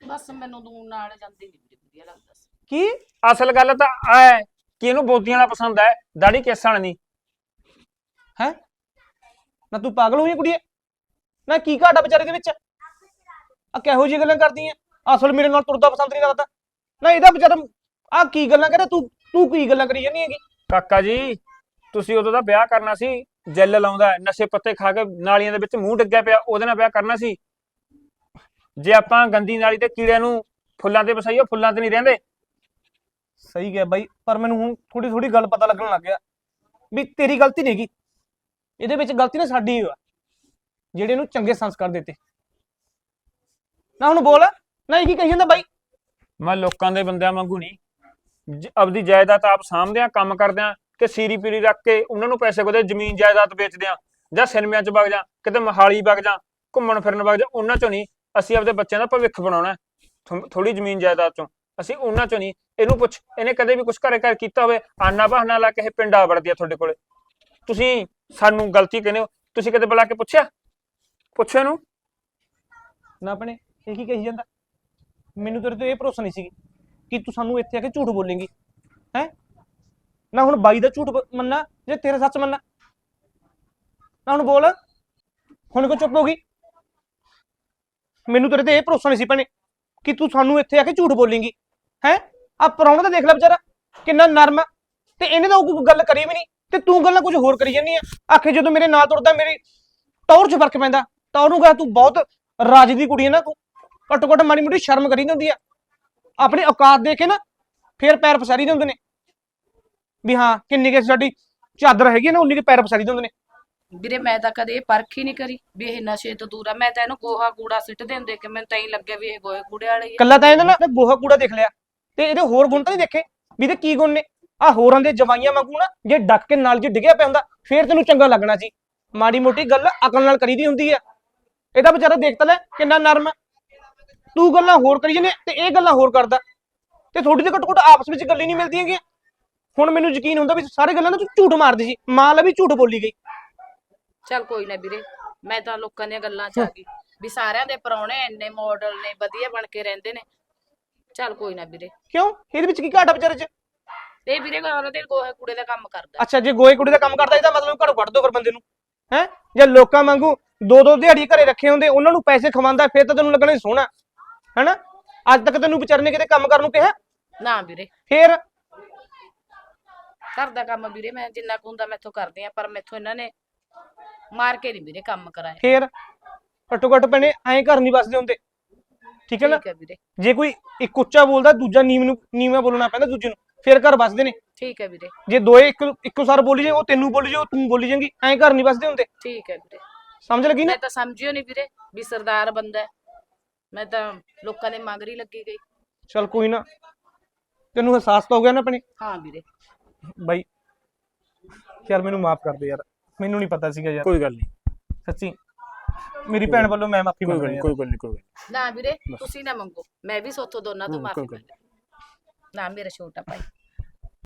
ਬਸ ਮੈਨੂੰ ਦੂਰ ਨਾਲ ਜਾਂਦੀ ਨਹੀਂ ਵੀਰੇ ਵਧੀਆ ਲੱਗਦਾ ਸੀ। ਕੀ? ਅਸਲ ਗੱਲ ਤਾਂ ਆ ਹੈ ਕਿ ਇਹਨੂੰ ਬੋਦੀਆਂ ਵਾਲਾ ਪਸੰਦ ਹੈ ਦਾੜੀ ਕੇਸਾਂ ਵਾਲਾ ਨਹੀਂ। ਹੈ? ਨਾ ਤੂੰ ਪਾਗਲ ਹੋਈ ਕੁੜੀਏ। ਨਾ ਕੀ ਘਾਟਾ ਵਿਚਾਰੇ ਦੇ ਵਿੱਚ? ਆ ਕਿਹੋ ਜਿਹੀ ਗੱਲਾਂ ਕਰਦੀ ਐ ਅਸਲ ਮੇਰੇ ਨਾਲ ਤੁਰਦਾ ਪਸੰਦ ਨਹੀਂ ਕਰਦਾ ਨਾ ਇਹਦਾ ਵਿਚਾਰਾ ਆ ਕੀ ਗੱਲਾਂ ਕਰੇ ਤੂੰ ਤੂੰ ਕੀ ਗੱਲਾਂ ਕਰੀ ਜਾਂਦੀ ਹੈਗੀ? ਕਾਕਾ ਜੀ ਤੁਸੀਂ ਉਦੋਂ ਦਾ ਵਿਆਹ ਕਰਨਾ ਸੀ ਜੈਲ ਲਾਉਂਦਾ ਹੈ, ਨਸ਼ੇ ਪੱਤੇ ਖਾ ਕੇ ਨਾਲੀਆਂ ਦੇ ਵਿੱਚ ਮੂੰਹ ਡਿੱਗਿਆ ਪਿਆ ਉਹਦੇ ਨਾਲ ਵਿਆਹ ਕਰਨਾ ਸੀ। ਜੇ ਆਪਾਂ ਗੰਦੀ ਨਾਲੀ ਤੇ ਕੀੜਿਆਂ ਨੂੰ ਫੁੱਲਾਂ ਤੇ ਵਸਾਈਏ ਫੁੱਲਾਂ ਤੇ ਨਹੀਂ ਰਹਿੰਦੇ। ਸਹੀ ਗਿਆ ਬਾਈ ਪਰ ਮੈਨੂੰ ਹੁਣ ਥੋੜੀ ਥੋੜੀ ਗੱਲ ਪਤਾ ਲੱਗਣ ਲੱਗ ਗਿਆ ਵੀ ਤੇਰੀ ਗਲਤੀ ਨਹੀਂਗੀ ਇਹਦੇ ਵਿੱਚ ਗਲਤੀ ਨਾ ਸਾਡੀ ਹੀ ਆ ਜਿਹੜੇ ਇਹਨੂੰ ਚੰਗੇ ਸੰਸਕਾਰ ਦਿੱਤੇ। ਨਾ ਹੁਣ ਬੋਲ। ਨਾ ਇਹ ਕੀ ਕਹੀ ਜਾਂਦਾ ਬਾਈ? ਮੈਂ ਲੋਕਾਂ ਦੇ ਬੰਦਿਆਂ ਵਾਂਗੂ ਨਹੀਂ। ਜ- ਆਪਦੀ ਜਾਇਦਾਦ ਆਪ ਸਾਂਭਦੇ ਆ ਕੰਮ ਕਰਦੇ ਆ ਕਿ ਸੀਰੀ ਪੀਰੀ ਰੱਖ ਕੇ ਉਹਨਾਂ ਨੂੰ ਪੈਸੇ ਕੋਦੇ ਜ਼ਮੀਨ ਜਾਇਦਾਦ ਵੇਚਦੇ ਆ ਜਾਂ ਸਿਨੇਮਿਆਂ 'ਚ ਵਗ ਜਾ ਕਿਤੇ ਮਹਾਲੀ ਵਗ ਜਾ ਘੁੰਮਣ ਫਿਰਨ ਵਗ ਜਾ ਉਹਨਾਂ 'ਚੋਂ ਨਹੀਂ। ਅਸੀਂ ਆਪਦੇ ਬੱਚਿਆਂ ਦਾ ਭਵਿੱਖ ਬਣਾਉਣਾ ਥੋੜੀ ਜ਼ਮੀਨ ਜਾਇਦਾਦ 'ਚੋਂ। ਅਸੀਂ ਉਹਨਾਂ 'ਚੋਂ ਨਹੀਂ। ਇਹਨੂੰ ਪੁੱਛ ਇਹਨੇ ਕਦੇ ਵੀ ਕੁਝ ਘਰੇ ਘਰ ਕੀਤਾ ਹੋਵੇ ਆਨਾ ਬਹਾਨਾ ਲਾ ਕੇ ਇਹ ਪਿੰਡ ਆ ਵੜਦੀ ਆ ਤੁਹਾਡੇ ਕੋਲੇ। ਤੁਸੀਂ ਸਾਨੂੰ ਗਲਤੀ ਕਹਿੰਦੇ ਹੋ। ਤੁਸੀਂ ਕਦੇ ਬੁਲਾ ਕੇ ਪੁੱਛਿਆ? ਪੁੱਛਿਆ ਇਹਨੂੰ। ਨਾ ਆਪਣੇ ਇਹ ਕੀ ਕਹੀ ਜਾਂਦਾ? ਮੈਨੂੰ ਤੇਰੇ ਤੋਂ ਇਹ ਭਰੋਸਾ ਨਹੀਂ ਸੀ ਕਿ ਤੂੰ ਸਾਨੂੰ ਇੱਥੇ ਆ ਕੇ ਝੂਠ ਬੋਲੇਂਗੀ, ਹੈ? ਨਾ ਹੁਣ ਬਾਈ ਦਾ ਝੂਠ ਬ- ਮੰਨਣਾ ਜੇ ਤੇਰਾ ਸੱਚ ਮੰਨਾ ਨਾ ਹੁਣ ਬੋਲ, ਹੁਣ ਕੋ ਚੁੱਪ ਹੋ ਗਈ? ਮੈਨੂੰ ਤੇਰੇ ਤੇ ਇਹ ਭਰੋਸਾ ਨਹੀਂ ਸੀ ਭੈਣੇ ਕਿ ਤੂੰ ਸਾਨੂੰ ਇੱਥੇ ਆ ਕੇ ਝੂਠ ਬੋਲੇਂਗੀ, ਹੈ? ਆ ਪ੍ਰਾਹੁਣਾ ਤਾਂ ਦੇਖ ਲੈ ਵਿਚਾਰਾ, ਕਿੰਨਾ ਨਰਮ ਆ, ਤੇ ਇਹਨੇ ਤਾਂ ਕੋਈ ਗੱਲ ਕਰੀ ਵੀ ਨਹੀਂ, ਤੇ ਤੂੰ ਗੱਲਾਂ ਕੁਝ ਹੋਰ ਕਰੀ ਜਾਂਦੀ ਆ। ਆਖੇ ਜਦੋਂ ਮੇਰੇ ਨਾਲ ਤੁਰਦਾ, ਮੇਰੀ ਟੌਰ 'ਚ ਫ਼ਰਕ ਪੈਂਦਾ ਤਾਂ ਉਹਨੂੰ ਕਹਾਂ ਤੂੰ ਬਹੁਤ ਰਾਜ ਦੀ ਕੁੜੀ ਹੈ ਨਾ ਤੂੰ। ਘੱਟੋ ਘੱਟ ਮਾੜੀ ਮੋਟੀ ਸ਼ਰਮ ਕਰੀ ਹੁੰਦੀ ਆ। ਆਪਣੀ ਔਕਾਤ ਦੇ ਕੇ ਨਾ ਫੇਰ ਪੈਰ ਪਸਾਰੀ ਦੇ ਹੁੰਦੇ ਨੇ। ਵੀ ਹਾਂ ਕਿੰਨੀ ਕਿ ਸਾਡੀ ਚਾਦਰ ਹੈਗੀ ਨਾ ਉਨੀ ਕੇ ਪੈਰ ਪਸਾਰੀ ਦੇ ਹੁੰਦੇ ਨੇ। ਵੀਰੇ ਮੈਂ ਤਾਂ ਕਦੇ ਇਹ ਪਰਖ ਹੀ ਨਹੀਂ ਕਰੀ ਵੀ ਇਹ ਨਸ਼ੇ ਤੋਂ ਦੂਰ ਆ। ਮੈਂ ਤਾਂ ਇਹਨੂੰ ਗੋਹਾ ਕੂੜਾ ਸਿੱਟ ਦਿੰਦੇ ਕਿ ਮੈਨੂੰ ਤਾਂ ਹੀ ਲੱਗਿਆ ਵੀ ਇਹ ਗੋਹੇ ਕੂੜੇ ਵਾਲੀ ਆ। ਕੱਲਾ ਤਾਂ ਇਹਨਾਂ ਨਾ ਗੋਹਾ ਕੂੜਾ ਦੇਖ ਲਿਆ। ਤੇ ਇਹਦੇ ਹੋਰ ਗੁਣ ਤਾਂ ਨਹੀਂ ਦੇਖੇ? ਵੀ ਇਹਦੇ ਕੀ ਗੁਣ ਨੇ? ਆ ਹੋਰਾਂ ਦੇ ਜਵਾਈਆਂ ਵਾਂਗੂ ਨਾ ਜੇ ਡੱਕ ਕੇ ਨਾਲ ਜੇ ਡਿੱਗਿਆ ਪਿਆ ਹੁੰਦਾ ਫੇਰ ਤੈਨੂੰ ਚੰਗਾ ਲੱਗਣਾ ਸੀ। ਮਾੜੀ ਮੋਟੀ ਗੱਲ ਅਕਲ ਨਾਲ ਕਰੀਦੀ ਹੁੰਦੀ ਆ। ਇਹਦਾ ਵਿਚਾਰਾ ਦੇਖ ਤਾਂ ਲੈ ਕਿੰਨਾ ਨਰਮ ਹੈ ਤੂੰ ਗੱਲਾਂ ਹੋਰ ਕਰੀ ਜਾਂਦੇ ਤੇ ਇਹ ਗੱਲਾਂ ਹੋਰ ਕਰਦਾ। ਤੇ ਥੋੜੀ ਜਿਹੀ ਘੱਟੋ ਘੱਟ ਆਪਸ ਵਿੱਚ ਗੱਲ ਹੀ ਨਹੀਂ ਮਿਲਦੀ ਹੈਗੀ ਹੁਣ ਮੈਨੂੰ ਯਕੀਨ ਹੁੰਦਾ ਵੀ ਸਾਰੇ ਗੱਲਾਂ ਨਾ ਤੂੰ ਝੂਠ ਮਾਰਦੀ ਸੀ। ਮਾਂ ਲਾ ਵੀ ਝੂਠ ਬੋਲੀ ਗਈ। ਚੱਲ ਕੋਈ ਨਾ ਵੀਰੇ ਮੈਂ ਤਾਂ ਲੋਕਾਂ ਦੀਆਂ ਗੱਲਾਂ ਚ ਆ ਗਈ। ਵੀ ਸਾਰਿਆਂ ਦੇ ਪਰੌਣੇ ਇੰਨੇ ਮਾਡਲ ਨੇ ਵਧੀਆ ਬਣ ਕੇ ਰਹਿੰਦੇ ਨੇ। ਚੱਲ ਕੋਈ ਨਾ ਵੀਰੇ। ਕਿਉਂ? ਇਹਦੇ ਵਿੱਚ ਕੀ ਘਾਟ ਆ ਵਿਚਾਰੇ 'ਚ? ਤੇ ਵੀਰੇ ਉਹਨਾਂ ਦੇ ਗੋਹੇ ਕੂੜੇ ਦਾ ਕੰਮ ਕਰਦਾ। ਅੱਛਾ ਜੇ ਗੋਏ ਕੁੜੀ ਦਾ ਕੰਮ ਕਰਦਾ ਇਹਦਾ ਮਤਲਬ ਘਰੋਂ ਕੱਢ ਦੋ ਫਿਰ ਬੰਦੇ ਨੂੰ। ਹੈ? ਜੇ ਲੋਕਾਂ ਵਾਂਗੂ ਦੋ ਦੋ ਦਿਹਾੜੀ ਘਰੇ ਰੱਖੇ ਹੁੰਦੇ ਉਹਨਾਂ ਨੂੰ ਪੈਸੇ ਖਵਾਉਂਦਾ ਫਿਰ ਤਾਂ ਤੈਨੂੰ ਲੱਗਣਾ ਸੋਹਣਾ। ਹੈਨਾ? ਅੱਜ ਤੱਕ ਤੈਨੂੰ ਵਿਚਾਰੇ ਨੇ ਕਿਤੇ ਕੰਮ ਕਰਨ ਨੂੰ ਕਿਹਾ? ਨਾ ਵੀਰੇ। ਫੇਰ? ਘਰ ਦਾ ਕੰਮ ਵੀਰੇ ਮੈਂ ਜਿੰਨਾ ਕੁ ਹੁੰਦਾ ਮੈਥੋਂ ਕਰਦੀ ਆ ਪਰ ਮੈਥੋਂ ਇਹਨਾਂ ਨੇ ਮਾਰ ਕੇ ਨਹੀਂ ਵੀਰੇ ਕੰਮ ਕਰਾਇਆ ਫੇਰ? ਘੱਟੋ ਘੱਟ ਭੈਣੇ ਐਂ ਘਰ ਨਹੀਂ ਵਸਦੇ ਹੁੰਦੇ। ਠੀਕ ਹੈ ਨਾ? ਠੀਕ ਹੈ ਵੀਰੇ। ਜੇ ਕੋਈ ਇੱਕ ਉੱਚਾ ਬੋਲਦਾ ਦੂਜਾ ਨੀਵ ਨੂੰ ਨੀਵਾਂ ਬੋਲਣਾ ਪੈਂਦਾ ਦੂਜੇ ਨੂੰ ਫੇਰ ਘਰ ਵਸਦੇ ਨੇ। ਠੀਕ ਹੈ ਵੀਰੇ। ਜੇ ਦੋਏ ਇੱਕ ਇੱਕੋ ਸਾਰ ਬੋਲੀ ਜੇ ਉਹ ਤੈਨੂੰ ਬੋਲੀ ਜੇ ਉਹ ਤੂੰ ਬੋਲੀ ਜਾਂਗੀ ਐਂ ਘਰ ਨਹੀਂ ਵਸਦੇ ਹੁੰਦੇ। ਠੀਕ ਹੈ ਵੀਰੇ। ਸਮਝ ਲੱਗੀ ਨਾ? ਮੈਂ ਤਾਂ ਸਮਝਿਓ ਨਹੀਂ ਵੀਰੇ ਵੀ ਸਰਦਾਰ ਬੰਦਾ ਹੈ। ਮੈਂ ਤਾਂ ਲੋਕਾਂ ਦੇ ਮਗਰ ਹੀ ਲੱਗੀ ਗਈ। ਚਲ ਕੋਈ ਨਾ। ਤੈਨੂੰ ਅਹਿਸਾਸ ਤਾਂ ਹੋ ਗਿਆ ਨਾ ਆਪਣੇ? ਹਾਂ ਵੀਰੇ। ਬਾਈ ਯਾਰ ਮੈਨੂੰ ਮਾਫ ਕਰ ਦੇ ਯਾਰ। ਮੈਨੂੰ ਨਹੀਂ ਪਤਾ ਸੀਗਾ ਯਾਰ। ਕੋਈ ਗੱਲ ਨਹੀਂ। ਸੱਚੀ ਮੇਰੀ ਭੈਣ ਵੱਲੋਂ ਮੈਂ ਮਾਫੀ ਕੋਈ ਮੰਗ ਗੱਲ ਰਿਹਾ ਨਹੀਂ ਕੋਈ ਗੱਲ ਨਹੀਂ ਕੋਈ ਗੱਲ ਨਾ ਵੀਰੇ ਤੁਸੀਂ ਨਾ ਮੰਗੋ। ਮੈਂ ਵੀ ਸੋਥੋਂ ਦੋਨਾਂ ਤੋਂ ਹਮ, ਕੋਈ ਮਾਫੀ ਗੱਲ ਮੰਗ ਨਾ ਮੇਰਾ ਛੋਟਾ ਭਾਈ।